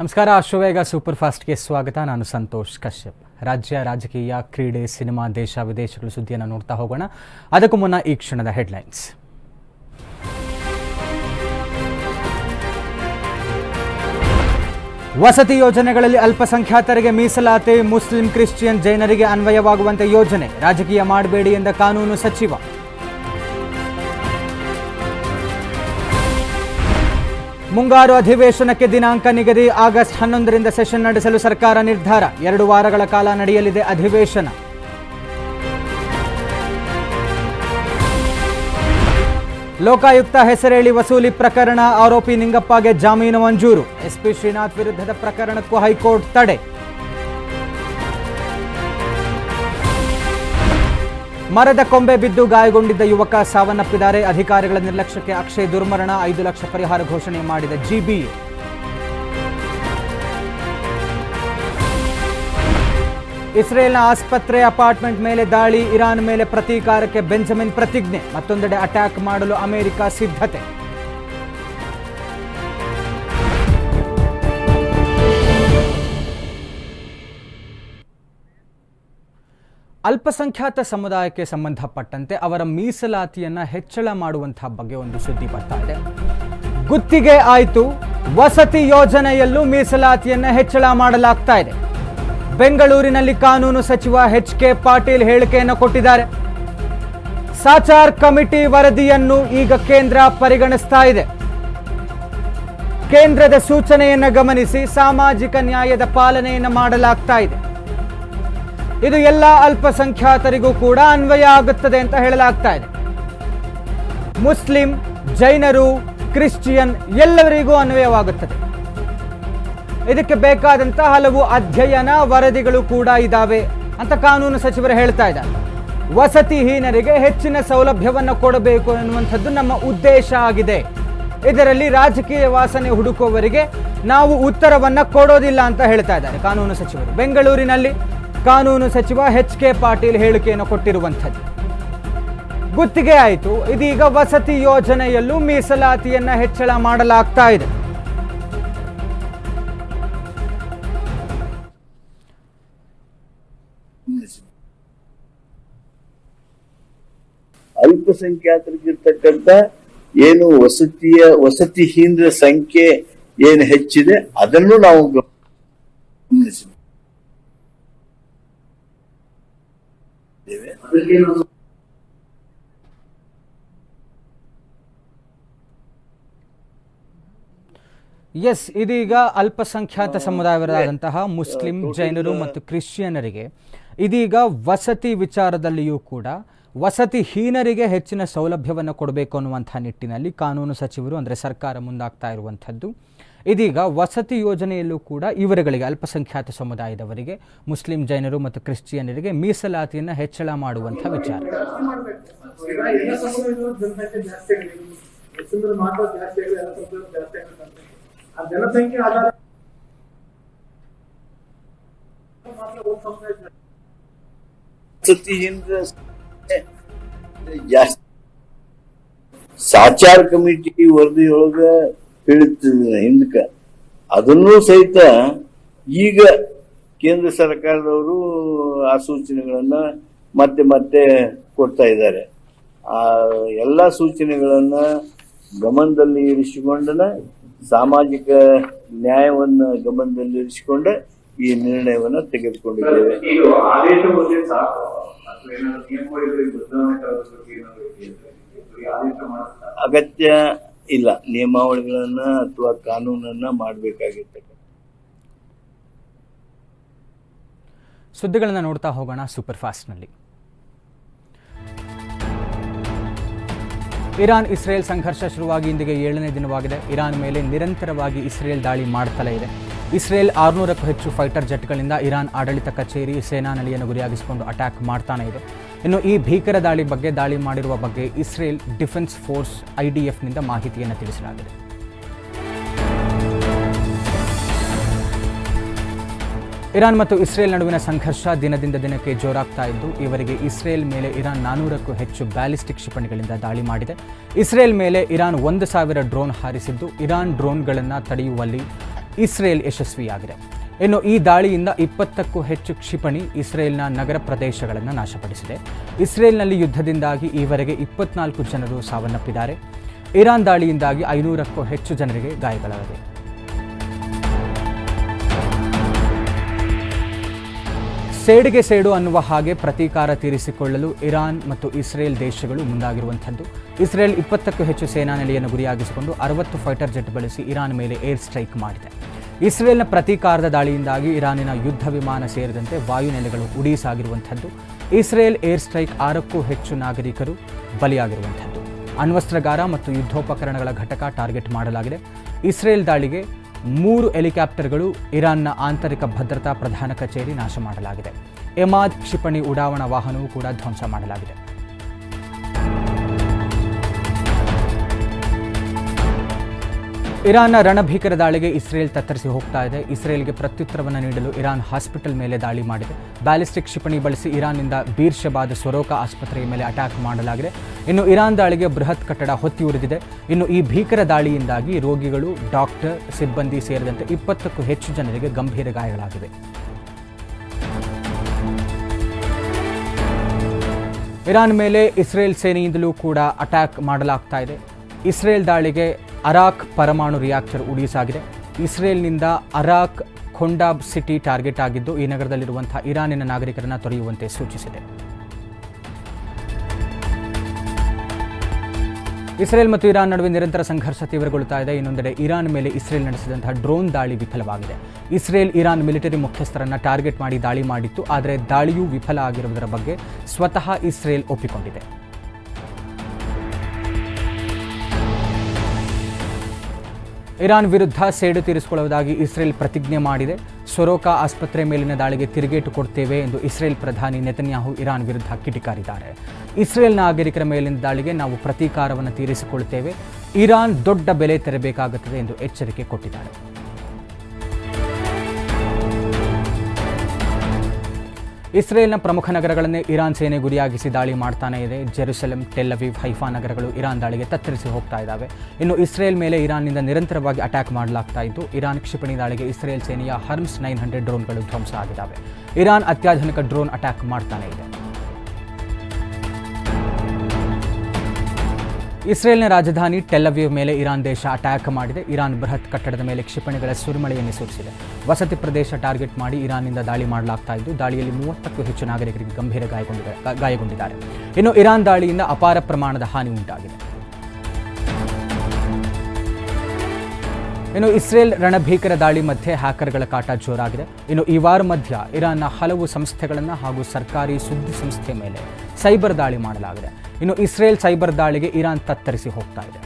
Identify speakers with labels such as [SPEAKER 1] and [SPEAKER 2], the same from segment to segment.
[SPEAKER 1] ನಮಸ್ಕಾರ, ಅಶ್ವವೇಗ ಸೂಪರ್ ಫಾಸ್ಟ್ಗೆ ಸ್ವಾಗತ. ನಾನು ಸಂತೋಷ್ ಕಶ್ಯಪ್. ರಾಜ್ಯ, ರಾಜಕೀಯ, ಕ್ರೀಡೆ, ಸಿನಿಮಾ, ದೇಶ, ವಿದೇಶಗಳ ಸುದ್ದಿಯನ್ನು ನೋಡ್ತಾ ಹೋಗೋಣ. ಅದಕ್ಕೂ ಮುನ್ನ ಈ ಕ್ಷಣದ ಹೆಡ್ಲೈನ್ಸ್. ವಸತಿ ಯೋಜನೆಗಳಲ್ಲಿ ಅಲ್ಪಸಂಖ್ಯಾತರಿಗೆ ಮೀಸಲಾತಿ, ಮುಸ್ಲಿಂ, ಕ್ರಿಶ್ಚಿಯನ್ ಜೈನರಿಗೆ ಅನ್ವಯವಾಗುವಂತೆ ಯೋಜನೆ. ರಾಜಕೀಯ ಮಾಡಬೇಡಿ ಎಂದ ಕಾನೂನು ಸಚಿವ. ಮುಂಗಾರು ಅಧಿವೇಶನಕ್ಕೆ ದಿನಾಂಕ ನಿಗದಿ ಆಗಸ್ಟ್ ಹನ್ನೊಂದರಿಂದ ಸೆಷನ್ ನಡೆಸಲು ಸರ್ಕಾರ ನಿರ್ಧಾರ. ಎರಡು ವಾರಗಳ ಕಾಲ ನಡೆಯಲಿದೆ ಅಧಿವೇಶನ. ಲೋಕಾಯುಕ್ತ ಹೆಸರೇಳಿ ವಸೂಲಿ ಪ್ರಕರಣ ಆರೋಪಿ ನಿಂಗಪ್ಪಗೆ ಜಾಮೀನು ಮಂಜೂರು. ಎಸ್ಪಿ ಶ್ರೀನಾಥ್ ವಿರುದ್ಧದ ಪ್ರಕರಣಕ್ಕೂ ಹೈಕೋರ್ಟ್ ತಡೆ. ಮರದ ಕೊಂಬೆ ಬಿದ್ದು ಗಾಯಗೊಂಡಿದ್ದ ಯುವಕ ಸಾವನ್ನಪ್ಪಿದ್ದಾರೆ. ಅಧಿಕಾರಿಗಳ ನಿರ್ಲಕ್ಷ್ಯಕ್ಕೆ ಅಕ್ಷಯ್ ದುರ್ಮರಣ ಐದು ಲಕ್ಷ ಪರಿಹಾರ ಘೋಷಣೆ ಮಾಡಿದ ಜಿಬಿ ಇಸ್ರೇಲ್ನ ಆಸ್ಪತ್ರೆ ಅಪಾರ್ಟ್ಮೆಂಟ್ ಮೇಲೆ ದಾಳಿ, ಇರಾನ್ ಮೇಲೆ ಪ್ರತೀಕಾರಕ್ಕೆ ಬೆಂಜಮಿನ್ ಪ್ರತಿಜ್ಞೆ. ಮತ್ತೊಂದೆಡೆ ಅಟ್ಯಾಕ್ ಮಾಡಲು ಅಮೆರಿಕ ಸಿದ್ಧತೆ. ಅಲ್ಪಸಂಖ್ಯಾತ ಸಮುದಾಯಕ್ಕೆ ಸಂಬಂಧಪಟ್ಟಂತೆ ಅವರ ಮೀಸಲಾತಿಯನ್ನ ಹೆಚ್ಚಳ ಮಾಡುವಂತಹ ಬಗ್ಗೆ ಒಂದು ಸುದ್ದಿ ಬರ್ತಾ ಇದೆ. ಗುತ್ತಿಗೆ ಆಯಿತು. ವಸತಿ ಯೋಜನೆಯಲ್ಲೂ ಮೀಸಲಾತಿಯನ್ನ ಹೆಚ್ಚಳ ಮಾಡಲಾಗ್ತಾ ಇದೆ. ಬೆಂಗಳೂರಿನಲ್ಲಿ ಕಾನೂನು ಸಚಿವ ಎಚ್ ಕೆ ಪಾಟೀಲ್ ಹೇಳಿಕೆಯನ್ನು ಕೊಟ್ಟಿದ್ದಾರೆ. ಸಾಚಾರ್ ಕಮಿಟಿ ವರದಿಯನ್ನು ಈಗ ಕೇಂದ್ರ ಪರಿಗಣಿಸ್ತಾ ಇದೆ. ಕೇಂದ್ರದ ಸೂಚನೆಯನ್ನು ಗಮನಿಸಿ ಸಾಮಾಜಿಕ ನ್ಯಾಯದ ಪಾಲನೆಯನ್ನು ಮಾಡಲಾಗ್ತಾ ಇದೆ. ಇದು ಎಲ್ಲ ಅಲ್ಪಸಂಖ್ಯಾತರಿಗೂ ಕೂಡ ಅನ್ವಯ ಆಗುತ್ತದೆ ಅಂತ ಹೇಳಲಾಗ್ತಾ ಇದೆ. ಮುಸ್ಲಿಂ, ಜೈನರು, ಕ್ರಿಶ್ಚಿಯನ್ ಎಲ್ಲರಿಗೂ ಅನ್ವಯವಾಗುತ್ತದೆ. ಇದಕ್ಕೆ ಬೇಕಾದಂತ ಹಲವು ಅಧ್ಯಯನ ವರದಿಗಳು ಕೂಡ ಇದ್ದಾವೆ ಅಂತ ಕಾನೂನು ಸಚಿವರು ಹೇಳ್ತಾ ಇದ್ದಾರೆ. ವಸತಿಹೀನರಿಗೆ ಹೆಚ್ಚಿನ ಸೌಲಭ್ಯವನ್ನು ಕೊಡಬೇಕು ಎನ್ನುವಂಥದ್ದು ನಮ್ಮ ಉದ್ದೇಶ ಆಗಿದೆ. ಇದರಲ್ಲಿ ರಾಜಕೀಯ ವಾಸನೆ ಹುಡುಕುವವರಿಗೆ ನಾವು ಉತ್ತರವನ್ನು ಕೊಡೋದಿಲ್ಲ ಅಂತ ಹೇಳ್ತಾ ಇದ್ದಾರೆ ಕಾನೂನು ಸಚಿವರು. ಬೆಂಗಳೂರಿನಲ್ಲಿ ಕಾನೂನು ಸಚಿವ ಎಚ್ ಕೆ ಪಾಟೀಲ್ ಹೇಳಿಕೆಯನ್ನು ಕೊಟ್ಟಿರುವಂಥದ್ದು. ಗುತ್ತಿಗೆ ಆಯಿತು. ಇದೀಗ ವಸತಿ ಯೋಜನೆಯಲ್ಲೂ ಮೀಸಲಾತಿಯನ್ನ ಹೆಚ್ಚಳ ಮಾಡಲಾಗ್ತಾ ಇದೆ.
[SPEAKER 2] ಅಲ್ಪಸಂಖ್ಯಾತರಿಗಿರ್ತಕ್ಕಂಥ ಏನು ವಸತಿಯ ವಸತಿಹೀನರ ಸಂಖ್ಯೆ ಏನು ಹೆಚ್ಚಿದೆ, ಅದನ್ನು ನಾವು
[SPEAKER 1] ಎಸ್ ಇದೀಗ ಅಲ್ಪಸಂಖ್ಯಾತ ಸಮುದಾಯವರಾದಂತಹ ಮುಸ್ಲಿಂ ಜೈನರು ಮತ್ತು ಕ್ರಿಶ್ಚಿಯನರಿಗೆ ಇದೀಗ ವಸತಿ ವಿಚಾರದಲ್ಲಿಯೂ ಕೂಡ ವಸತಿ ಹೀನರಿಗೆ ಹೆಚ್ಚಿನ ಸೌಲಭ್ಯವನ್ನು ಕೊಡಬೇಕು ಅನ್ನುವಂಥ ನಿಟ್ಟಿನಲ್ಲಿ ಕಾನೂನು ಸಚಿವರು ಅಂದರೆ ಸರ್ಕಾರ ಮುಂದಾಗ್ತಾ ಇರುವಂಥದ್ದು. ಇದೀಗ ವಸತಿ ಯೋಜನೆಯಲ್ಲೂ ಕೂಡ ಇವರುಗಳಿಗೆ ಅಲ್ಪಸಂಖ್ಯಾತ ಸಮುದಾಯದವರಿಗೆ ಮುಸ್ಲಿಂ ಜೈನರು ಮತ್ತು ಕ್ರಿಶ್ಚಿಯನರಿಗೆ ಮೀಸಲಾತಿಯನ್ನು ಹೆಚ್ಚಳ ಮಾಡುವಂತಹ ವಿಚಾರ
[SPEAKER 2] ಸಾಚಾರ ಸಾಚಾರ್ ಕಮಿಟಿ ವರದಿಯೊಳಗ ಹೇಳಿರ್ತದ ಹಿಂದಕ್ಕೆ ಅದನ್ನೂ ಸಹಿತ ಈಗ ಕೇಂದ್ರ ಸರ್ಕಾರದವರು ಆ ಸೂಚನೆಗಳನ್ನ ಮತ್ತೆ ಮತ್ತೆ ಕೊಡ್ತಾ ಇದ್ದಾರೆ. ಆ ಎಲ್ಲ ಸೂಚನೆಗಳನ್ನ ಗಮನದಲ್ಲಿ ಇರಿಸಿಕೊಂಡನ ಸಾಮಾಜಿಕ ನ್ಯಾಯವನ್ನು ಗಮನದಲ್ಲಿ ಇರಿಸಿಕೊಂಡ ಈ ನಿರ್ಣಯವನ್ನ ತೆಗೆದುಕೊಂಡಿದ್ದೇವೆ. ಅಗತ್ಯ ಇಲ್ಲ, ನಿಯಮಾವಳಿಗಳನ್ನ ಅಥವಾ ಕಾನೂನನ್ನ ಮಾಡಬೇಕಾಗಿರ್ತಕ್ಕಂಥ.
[SPEAKER 1] ಸುದ್ದಿಗಳನ್ನು ನೋಡ್ತಾ ಹೋಗೋಣ ಸೂಪರ್ ಫಾಸ್ಟ್ನಲ್ಲಿ ಇರಾನ್, ಇಸ್ರೇಲ್ ಸಂಘರ್ಷ ಶುರುವಾಗಿ ಇಂದಿಗೆ ಏಳನೇ ದಿನವಾಗಿದೆ. ಇರಾನ್ ಮೇಲೆ ನಿರಂತರವಾಗಿ ಇಸ್ರೇಲ್ ದಾಳಿ ಮಾಡ್ತಲೇ ಇದೆ. ಇಸ್ರೇಲ್ ಆರುನೂರಕ್ಕೂ ಹೆಚ್ಚು ಫೈಟರ್ ಜೆಟ್ಗಳಿಂದ ಇರಾನ್ ಆಡಳಿತ ಕಚೇರಿ ಸೇನಾ ನೆಲೆಯನ್ನು ಗುರಿಯಾಗಿಸಿಕೊಂಡು ಅಟ್ಯಾಕ್ ಮಾಡ್ತಾನೆ ಇದೆ. ಇನ್ನು ಈ ಭೀಕರ ದಾಳಿ ಬಗ್ಗೆ, ದಾಳಿ ಮಾಡಿರುವ ಬಗ್ಗೆ ಇಸ್ರೇಲ್ ಡಿಫೆನ್ಸ್ ಫೋರ್ಸ್ ಐಡಿಎಫ್ನಿಂದ ಮಾಹಿತಿಯನ್ನು ತಿಳಿಸಲಾಗಿದೆ. ಇರಾನ್ ಮತ್ತು ಇಸ್ರೇಲ್ ನಡುವಿನ ಸಂಘರ್ಷ ದಿನದಿಂದ ದಿನಕ್ಕೆ ಜೋರಾಗ್ತಾ ಇದ್ದು ಇವರಿಗೆ ಇಸ್ರೇಲ್ ಮೇಲೆ ಇರಾನ್ ನಾನೂರಕ್ಕೂ ಹೆಚ್ಚು ಬ್ಯಾಲಿಸ್ಟಿಕ್ ಕ್ಷಿಪಣಿಗಳಿಂದ ದಾಳಿ ಮಾಡಿದೆ. ಇಸ್ರೇಲ್ ಮೇಲೆ ಇರಾನ್ ಒಂದು ಸಾವಿರ ಡ್ರೋನ್ ಹಾರಿಸಿದ್ದು, ಇರಾನ್ ಡ್ರೋನ್ಗಳನ್ನು ತಡೆಯುವಲ್ಲಿ ಇಸ್ರೇಲ್ ಯಶಸ್ವಿಯಾಗಿದೆ. ಇನ್ನು ಈ ದಾಳಿಯಿಂದ ಇಪ್ಪತ್ತಕ್ಕೂ ಹೆಚ್ಚು ಕ್ಷಿಪಣಿ ಇಸ್ರೇಲ್ನ ನಗರ ಪ್ರದೇಶಗಳನ್ನು ನಾಶಪಡಿಸಿದೆ. ಇಸ್ರೇಲ್ನಲ್ಲಿ ಯುದ್ಧದಿಂದಾಗಿ ಈವರೆಗೆ ಇಪ್ಪತ್ನಾಲ್ಕು ಜನರು ಸಾವನ್ನಪ್ಪಿದ್ದಾರೆ. ಇರಾನ್ ದಾಳಿಯಿಂದಾಗಿ ಐನೂರಕ್ಕೂ ಹೆಚ್ಚು ಜನರಿಗೆ ಗಾಯಗಳಾಗಿದೆ ಸೇಡಿಗೆ ಸೇಡು ಅನ್ನುವ ಹಾಗೆ ಪ್ರತೀಕಾರ ತೀರಿಸಿಕೊಳ್ಳಲು ಇರಾನ್ ಮತ್ತು ಇಸ್ರೇಲ್ ದೇಶಗಳು ಮುಂದಾಗಿರುವಂಥದ್ದು. ಇಸ್ರೇಲ್ ಇಪ್ಪತ್ತಕ್ಕೂ ಹೆಚ್ಚು ಸೇನಾ ನೆಲೆಯನ್ನು ಗುರಿಯಾಗಿಸಿಕೊಂಡು ಅರವತ್ತು ಫೈಟರ್ ಜೆಟ್ ಬಳಸಿ ಇರಾನ್ ಮೇಲೆ ಏರ್ ಸ್ಟ್ರೈಕ್ ಮಾಡಿದೆ. ಇಸ್ರೇಲ್ನ ಪ್ರತೀಕಾರದ ದಾಳಿಯಿಂದಾಗಿ ಇರಾನಿನ ಯುದ್ಧ ವಿಮಾನ ಸೇರಿದಂತೆ ವಾಯುನೆಲೆಗಳು ಉಡೀಸಾಗಿರುವಂಥದ್ದು. ಇಸ್ರೇಲ್ ಏರ್ ಸ್ಟ್ರೈಕ್ ಆರಕ್ಕೂ ಹೆಚ್ಚು ನಾಗರಿಕರು ಬಲಿಯಾಗಿರುವಂಥದ್ದು. ಅಣ್ವಸ್ತ್ರಗಾರ ಮತ್ತು ಯುದ್ಧೋಪಕರಣಗಳ ಘಟಕ ಟಾರ್ಗೆಟ್ ಮಾಡಲಾಗಿದೆ. ಇಸ್ರೇಲ್ ದಾಳಿಗೆ ಮೂರು ಹೆಲಿಕಾಪ್ಟರ್ಗಳು ಇರಾನ್ನ ಆಂತರಿಕ ಭದ್ರತಾ ಪ್ರಧಾನ ಕಚೇರಿ ನಾಶ ಮಾಡಲಾಗಿದೆ. ಎಮಾದ್ ಕ್ಷಿಪಣಿ ಉಡಾವಣಾ ವಾಹನವೂ ಕೂಡ ಧ್ವಂಸ ಮಾಡಲಾಗಿದೆ. ಇರಾನ್ನ ರಣಭೀಕರ ದಾಳಿಗೆ ಇಸ್ರೇಲ್ ತತ್ತರಿಸಿ ಹೋಗ್ತಾ ಇದೆ. ಇಸ್ರೇಲ್ಗೆ ಪ್ರತ್ಯುತ್ತರವನ್ನು ನೀಡಲು ಇರಾನ್ ಹಾಸ್ಪಿಟಲ್ ಮೇಲೆ ದಾಳಿ ಮಾಡಿದೆ. ಬ್ಯಾಲಿಸ್ಟಿಕ್ ಕ್ಷಿಪಣಿ ಬಳಸಿ ಇರಾನ್ನಿಂದ ಬೀರ್ಷಬಾದ್ ಸೊರೋಕ ಆಸ್ಪತ್ರೆಯ ಮೇಲೆ ಅಟ್ಯಾಕ್ ಮಾಡಲಾಗಿದೆ. ಇನ್ನು ಇರಾನ್ ದಾಳಿಗೆ ಬೃಹತ್ ಕಟ್ಟಡ ಹೊತ್ತಿ ಉರಿದಿದೆ. ಇನ್ನು ಈ ಭೀಕರ ದಾಳಿಯಿಂದಾಗಿ ರೋಗಿಗಳು, ಡಾಕ್ಟರ್, ಸಿಬ್ಬಂದಿ ಸೇರಿದಂತೆ ಇಪ್ಪತ್ತಕ್ಕೂ ಹೆಚ್ಚು ಜನರಿಗೆ ಗಂಭೀರ ಗಾಯಗಳಾಗಿವೆ. ಇರಾನ್ ಮೇಲೆ ಇಸ್ರೇಲ್ ಸೇನೆಯಿಂದಲೂ ಕೂಡ ಅಟ್ಯಾಕ್ ಮಾಡಲಾಗ್ತಾ ಇದೆ. ಇಸ್ರೇಲ್ ದಾಳಿಗೆ ಅರಾಕ್ ಪರಮಾಣು ರಿಯಾಕ್ಟರ್ ಉಡೀಸಾಗಿದೆ ಇಸ್ರೇಲ್ನಿಂದ ಅರಾಕ್ ಖೊಂಡಾಬ್ ಸಿಟಿ ಟಾರ್ಗೆಟ್ ಆಗಿದ್ದು, ಈ ನಗರದಲ್ಲಿರುವಂತಹ ಇರಾನಿನ ನಾಗರಿಕರನ್ನು ತೊರೆಯುವಂತೆ ಸೂಚಿಸಿದೆ. ಇಸ್ರೇಲ್ ಮತ್ತು ಇರಾನ್ ನಡುವೆ ನಿರಂತರ ಸಂಘರ್ಷ ತೀವ್ರಗೊಳ್ಳುತ್ತಾ ಇದೆ. ಇನ್ನೊಂದೆಡೆ ಇರಾನ್ ಮೇಲೆ ಇಸ್ರೇಲ್ ನಡೆಸಿದಂತಹ ಡ್ರೋನ್ ದಾಳಿ ವಿಫಲವಾಗಿದೆ. ಇಸ್ರೇಲ್ ಇರಾನ್ ಮಿಲಿಟರಿ ಮುಖ್ಯಸ್ಥರನ್ನು ಟಾರ್ಗೆಟ್ ಮಾಡಿ ದಾಳಿ ಮಾಡಿತ್ತು. ಆದರೆ ದಾಳಿಯೂ ವಿಫಲ ಆಗಿರುವುದರ ಬಗ್ಗೆ ಸ್ವತಃ ಇಸ್ರೇಲ್ ಒಪ್ಪಿಕೊಂಡಿದೆ. ಇರಾನ್ ವಿರುದ್ಧ ಸೇಡು ತೀರಿಸಿಕೊಳ್ಳುವುದಾಗಿ ಇಸ್ರೇಲ್ ಪ್ರತಿಜ್ಞೆ ಮಾಡಿದೆ. ಸೊರೋಕಾ ಆಸ್ಪತ್ರೆ ಮೇಲಿನ ದಾಳಿಗೆ ತಿರುಗೇಟು ಕೊಡ್ತೇವೆ ಎಂದು ಇಸ್ರೇಲ್ ಪ್ರಧಾನಿ ನೆತನ್ಯಾಹು ಇರಾನ್ ವಿರುದ್ಧ ಕಿಡಿಕಾರಿದ್ದಾರೆ. ಇಸ್ರೇಲ್ ನಾಗರಿಕರ ಮೇಲಿನ ದಾಳಿಗೆ ನಾವು ಪ್ರತೀಕಾರವನ್ನು ತೀರಿಸಿಕೊಳ್ಳುತ್ತೇವೆ. ಇರಾನ್ ದೊಡ್ಡ ಬೆಲೆ ತೆರಬೇಕಾಗುತ್ತದೆ ಎಂದು ಎಚ್ಚರಿಕೆ ಕೊಟ್ಟಿದ್ದಾರೆ. ಇಸ್ರೇಲ್ನ ಪ್ರಮುಖ ನಗರಗಳನ್ನೇ ಇರಾನ್ ಸೇನೆ ಗುರಿಯಾಗಿಸಿ ದಾಳಿ ಮಾಡ್ತಾನೆ ಇದೆ. ಜೆರುಸಲೆಂ ಟೆಲ್ಲವೀವ್ ಹೈಫಾ ನಗರಗಳು ಇರಾನ್ ದಾಳಿಗೆ ತತ್ತರಿಸಿ ಹೋಗ್ತಾ ಇದ್ದಾವೆ ಇನ್ನು ಇಸ್ರೇಲ್ ಮೇಲೆ ಇರಾನ್ನಿಂದ ನಿರಂತರವಾಗಿ ಅಟ್ಯಾಕ್ ಮಾಡಲಾಗ್ತಾ ಇದ್ದು, ಇರಾನ್ ಕ್ಷಿಪಣಿ ದಾಳಿಗೆ ಇಸ್ರೇಲ್ ಸೇನೆಯ ಹರ್ಮ್ಸ್ ನೈನ್ ಹಂಡ್ರೆಡ್ ಡ್ರೋನ್ಗಳು ಧ್ವಂಸ ಆಗಿದ್ದಾವೆ ಇರಾನ್ ಅತ್ಯಾಧುನಿಕ ಡ್ರೋನ್ ಅಟ್ಯಾಕ್ ಮಾಡ್ತಾನೆ ಇದೆ. ಇಸ್ರೇಲ್ನ ರಾಜಧಾನಿ ಟೆಲ್ಲವ್ಯೂ ಮೇಲೆ ಇರಾನ್ ದೇಶ ಅಟ್ಯಾಕ್ ಮಾಡಿದೆ. ಇರಾನ್ ಬೃಹತ್ ಕಟ್ಟಡದ ಮೇಲೆ ಕ್ಷಿಪಣಿಗಳ ಸುರಿಮಳೆಯನ್ನು ಸುರಿಸಿದೆ. ವಸತಿ ಪ್ರದೇಶ ಟಾರ್ಗೆಟ್ ಮಾಡಿ ಇರಾನ್ನಿಂದ ದಾಳಿ ಮಾಡಲಾಗ್ತಾ ಇದ್ದು, ದಾಳಿಯಲ್ಲಿ ಮೂವತ್ತಕ್ಕೂ ಹೆಚ್ಚು ನಾಗರಿಕರಿಗೆ ಗಂಭೀರ ಗಾಯಗೊಂಡಿದೆ ಗಾಯಗೊಂಡಿದ್ದಾರೆ. ಇನ್ನು ಇರಾನ್ ದಾಳಿಯಿಂದ ಅಪಾರ ಪ್ರಮಾಣದ ಹಾನಿ ಉಂಟಾಗಿದೆ. ಇನ್ನು ಇಸ್ರೇಲ್ ರಣಭೀಕರ ದಾಳಿ ಮಧ್ಯೆ ಹ್ಯಾಕರ್ಗಳ ಕಾಟ ಜೋರಾಗಿದೆ. ಇನ್ನು ಈ ವಾರ ಮಧ್ಯ ಇರಾನ್ನ ಹಲವು ಸಂಸ್ಥೆಗಳನ್ನು ಹಾಗೂ ಸರ್ಕಾರಿ ಸುದ್ದಿ ಸಂಸ್ಥೆ ಮೇಲೆ ಸೈಬರ್ ದಾಳಿ ಮಾಡಲಾಗಿದೆ. ಇನ್ನು ಇಸ್ರೇಲ್ ಸೈಬರ್ ದಾಳಿಗೆ ಇರಾನ್ ತತ್ತರಿಸಿ ಹೋಗ್ತಾ ಇದೆ.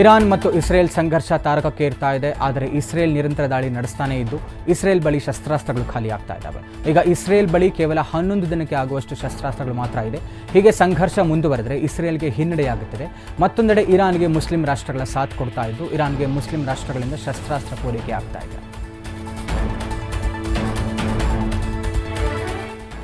[SPEAKER 1] ಇರಾನ್ ಮತ್ತು ಇಸ್ರೇಲ್ ಸಂಘರ್ಷ ತಾರಕಕ್ಕೇರ್ತಾ ಇದೆ, ಆದರೆ ಇಸ್ರೇಲ್ ನಿರಂತರ ದಾಳಿ ನಡೆಸ್ತಾನೇ ಇದ್ದು, ಇಸ್ರೇಲ್ ಬಳಿ ಶಸ್ತ್ರಾಸ್ತ್ರಗಳು ಖಾಲಿ ಆಗ್ತಾ ಇದ್ದಾವೆ. ಈಗ ಇಸ್ರೇಲ್ ಬಳಿ ಕೇವಲ ಹನ್ನೊಂದು ದಿನಕ್ಕೆ ಆಗುವಷ್ಟು ಶಸ್ತ್ರಾಸ್ತ್ರಗಳು ಮಾತ್ರ ಇದೆ. ಹೀಗೆ ಸಂಘರ್ಷ ಮುಂದುವರೆದರೆ ಇಸ್ರೇಲ್ಗೆ ಹಿನ್ನಡೆಯಾಗುತ್ತದೆ. ಮತ್ತೊಂದೆಡೆ ಇರಾನ್ಗೆ ಮುಸ್ಲಿಂ ರಾಷ್ಟ್ರಗಳ ಸಾಥ್ ಕೊಡ್ತಾ ಇದ್ದು, ಇರಾನ್ಗೆ ಮುಸ್ಲಿಂ ರಾಷ್ಟ್ರಗಳಿಂದ ಶಸ್ತ್ರಾಸ್ತ್ರ ಪೂರೈಕೆ ಆಗ್ತಾ ಇದೆ.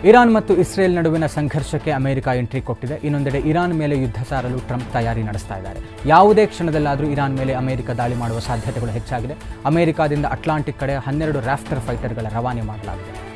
[SPEAKER 1] ಇರಾನ್ ಮತ್ತು ಇಸ್ರೇಲ್ ನಡುವಿನ ಸಂಘರ್ಷಕ್ಕೆ ಅಮೆರಿಕ ಎಂಟ್ರಿ ಕೊಟ್ಟಿದೆ. ಇನ್ನೊಂದೆಡೆ ಇರಾನ್ ಮೇಲೆ ಯುದ್ಧ ಸಾರಲು ಟ್ರಂಪ್ ತಯಾರಿ ನಡೆಸ್ತಾ ಇದ್ದಾರೆ. ಯಾವುದೇ ಕ್ಷಣದಲ್ಲಾದರೂ ಇರಾನ್ ಮೇಲೆ ಅಮೆರಿಕ ದಾಳಿ ಮಾಡುವ ಸಾಧ್ಯತೆಗಳು ಹೆಚ್ಚಾಗಿದೆ. ಅಮೆರಿಕಾದಿಂದ ಅಟ್ಲಾಂಟಿಕ್ ಕಡೆ ಹನ್ನೆರಡು ರಾಫ್ಟರ್ ಫೈಟರ್ಗಳ ರವಾನೆ ಮಾಡಲಾಗಿದೆ.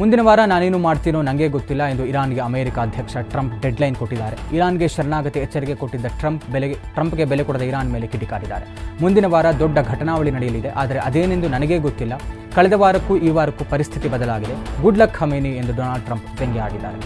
[SPEAKER 1] ಮುಂದಿನ ವಾರ ನಾನೇನು ಮಾಡ್ತೀನೋ ನನಗೆ ಗೊತ್ತಿಲ್ಲ ಎಂದು ಇರಾನ್ಗೆ ಅಮೆರಿಕ ಅಧ್ಯಕ್ಷ ಟ್ರಂಪ್ ಡೆಡ್ಲೈನ್ ಕೊಟ್ಟಿದ್ದಾರೆ. ಇರಾನ್ಗೆ ಶರಣಾಗತಿ ಎಚ್ಚರಿಕೆ ಕೊಟ್ಟಿದ್ದ ಟ್ರಂಪ್ ಬೆಲೆಗೆ, ಟ್ರಂಪ್ಗೆ ಬೆಲೆ ಕೊಡದ ಇರಾನ್ ಮೇಲೆ ಕಿಡಿಕಾರಿದ್ದಾರೆ. ಮುಂದಿನ ವಾರ ದೊಡ್ಡ ಘಟನಾವಳಿ ನಡೆಯಲಿದೆ, ಆದರೆ ಅದೇನೆಂದು ನನಗೇ ಗೊತ್ತಿಲ್ಲ. ಕಳೆದ ವಾರಕ್ಕೂ ಈ ವಾರಕ್ಕೂ ಪರಿಸ್ಥಿತಿ ಬದಲಾಗಿದೆ. ಗುಡ್ ಲಕ್ ಖಮೇನಿ ಎಂದು ಡೊನಾಲ್ಡ್ ಟ್ರಂಪ್ ವ್ಯಂಗ್ಯವಾಗಿದ್ದಾರೆ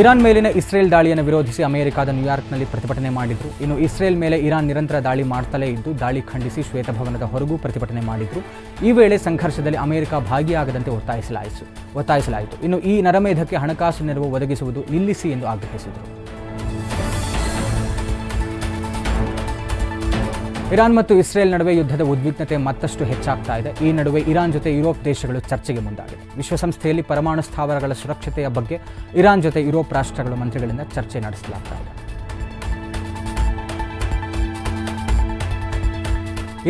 [SPEAKER 1] ಇರಾನ್ ಮೇಲಿನ ಇಸ್ರೇಲ್ ದಾಳಿಯನ್ನು ವಿರೋಧಿಸಿ ಅಮೆರಿಕದ ನ್ಯೂಯಾರ್ಕ್ನಲ್ಲಿ ಪ್ರತಿಭಟನೆ ಮಾಡಿದ್ರು. ಇನ್ನು ಇಸ್ರೇಲ್ ಮೇಲೆ ಇರಾನ್ ನಿರಂತರ ದಾಳಿ ಮಾಡ್ತಲೇ ಇದ್ದು, ದಾಳಿ ಖಂಡಿಸಿ ಶ್ವೇತಭವನದ ಹೊರಗೂ ಪ್ರತಿಭಟನೆ ಮಾಡಿದ್ರು. ಈ ವೇಳೆ ಸಂಘರ್ಷದಲ್ಲಿ ಅಮೆರಿಕ ಭಾಗಿಯಾಗದಂತೆ ಒತ್ತಾಯಿಸಲಾಯಿತು ಒತ್ತಾಯಿಸಲಾಯಿತು. ಇನ್ನು ಈ ನರಮೇಧಕ್ಕೆ ಹಣಕಾಸು ನೆರವು ಒದಗಿಸುವುದು ನಿಲ್ಲಿಸಿ ಎಂದು ಆಗ್ರಹಿಸಿದರು. ಇರಾನ್ ಮತ್ತು ಇಸ್ರೇಲ್ ನಡುವೆ ಯುದ್ಧದ ಉದ್ವಿಗ್ನತೆ ಮತ್ತಷ್ಟು ಹೆಚ್ಚಾಗ್ತಾ ಇದೆ. ಈ ನಡುವೆ ಇರಾನ್ ಜೊತೆ ಯುರೋಪ್ ದೇಶಗಳು ಚರ್ಚೆಗೆ ಮುಂದಾಗಿದೆ ವಿಶ್ವಸಂಸ್ಥೆಯಲ್ಲಿ ಪರಮಾಣು ಸ್ಥಾವರಗಳ ಸುರಕ್ಷತೆಯ ಬಗ್ಗೆ ಇರಾನ್ ಜೊತೆ ಯುರೋಪ್ ರಾಷ್ಟ್ರಗಳ ಮಂತ್ರಿಗಳಿಂದ ಚರ್ಚೆ ನಡೆಸಲಾಗ್ತಾ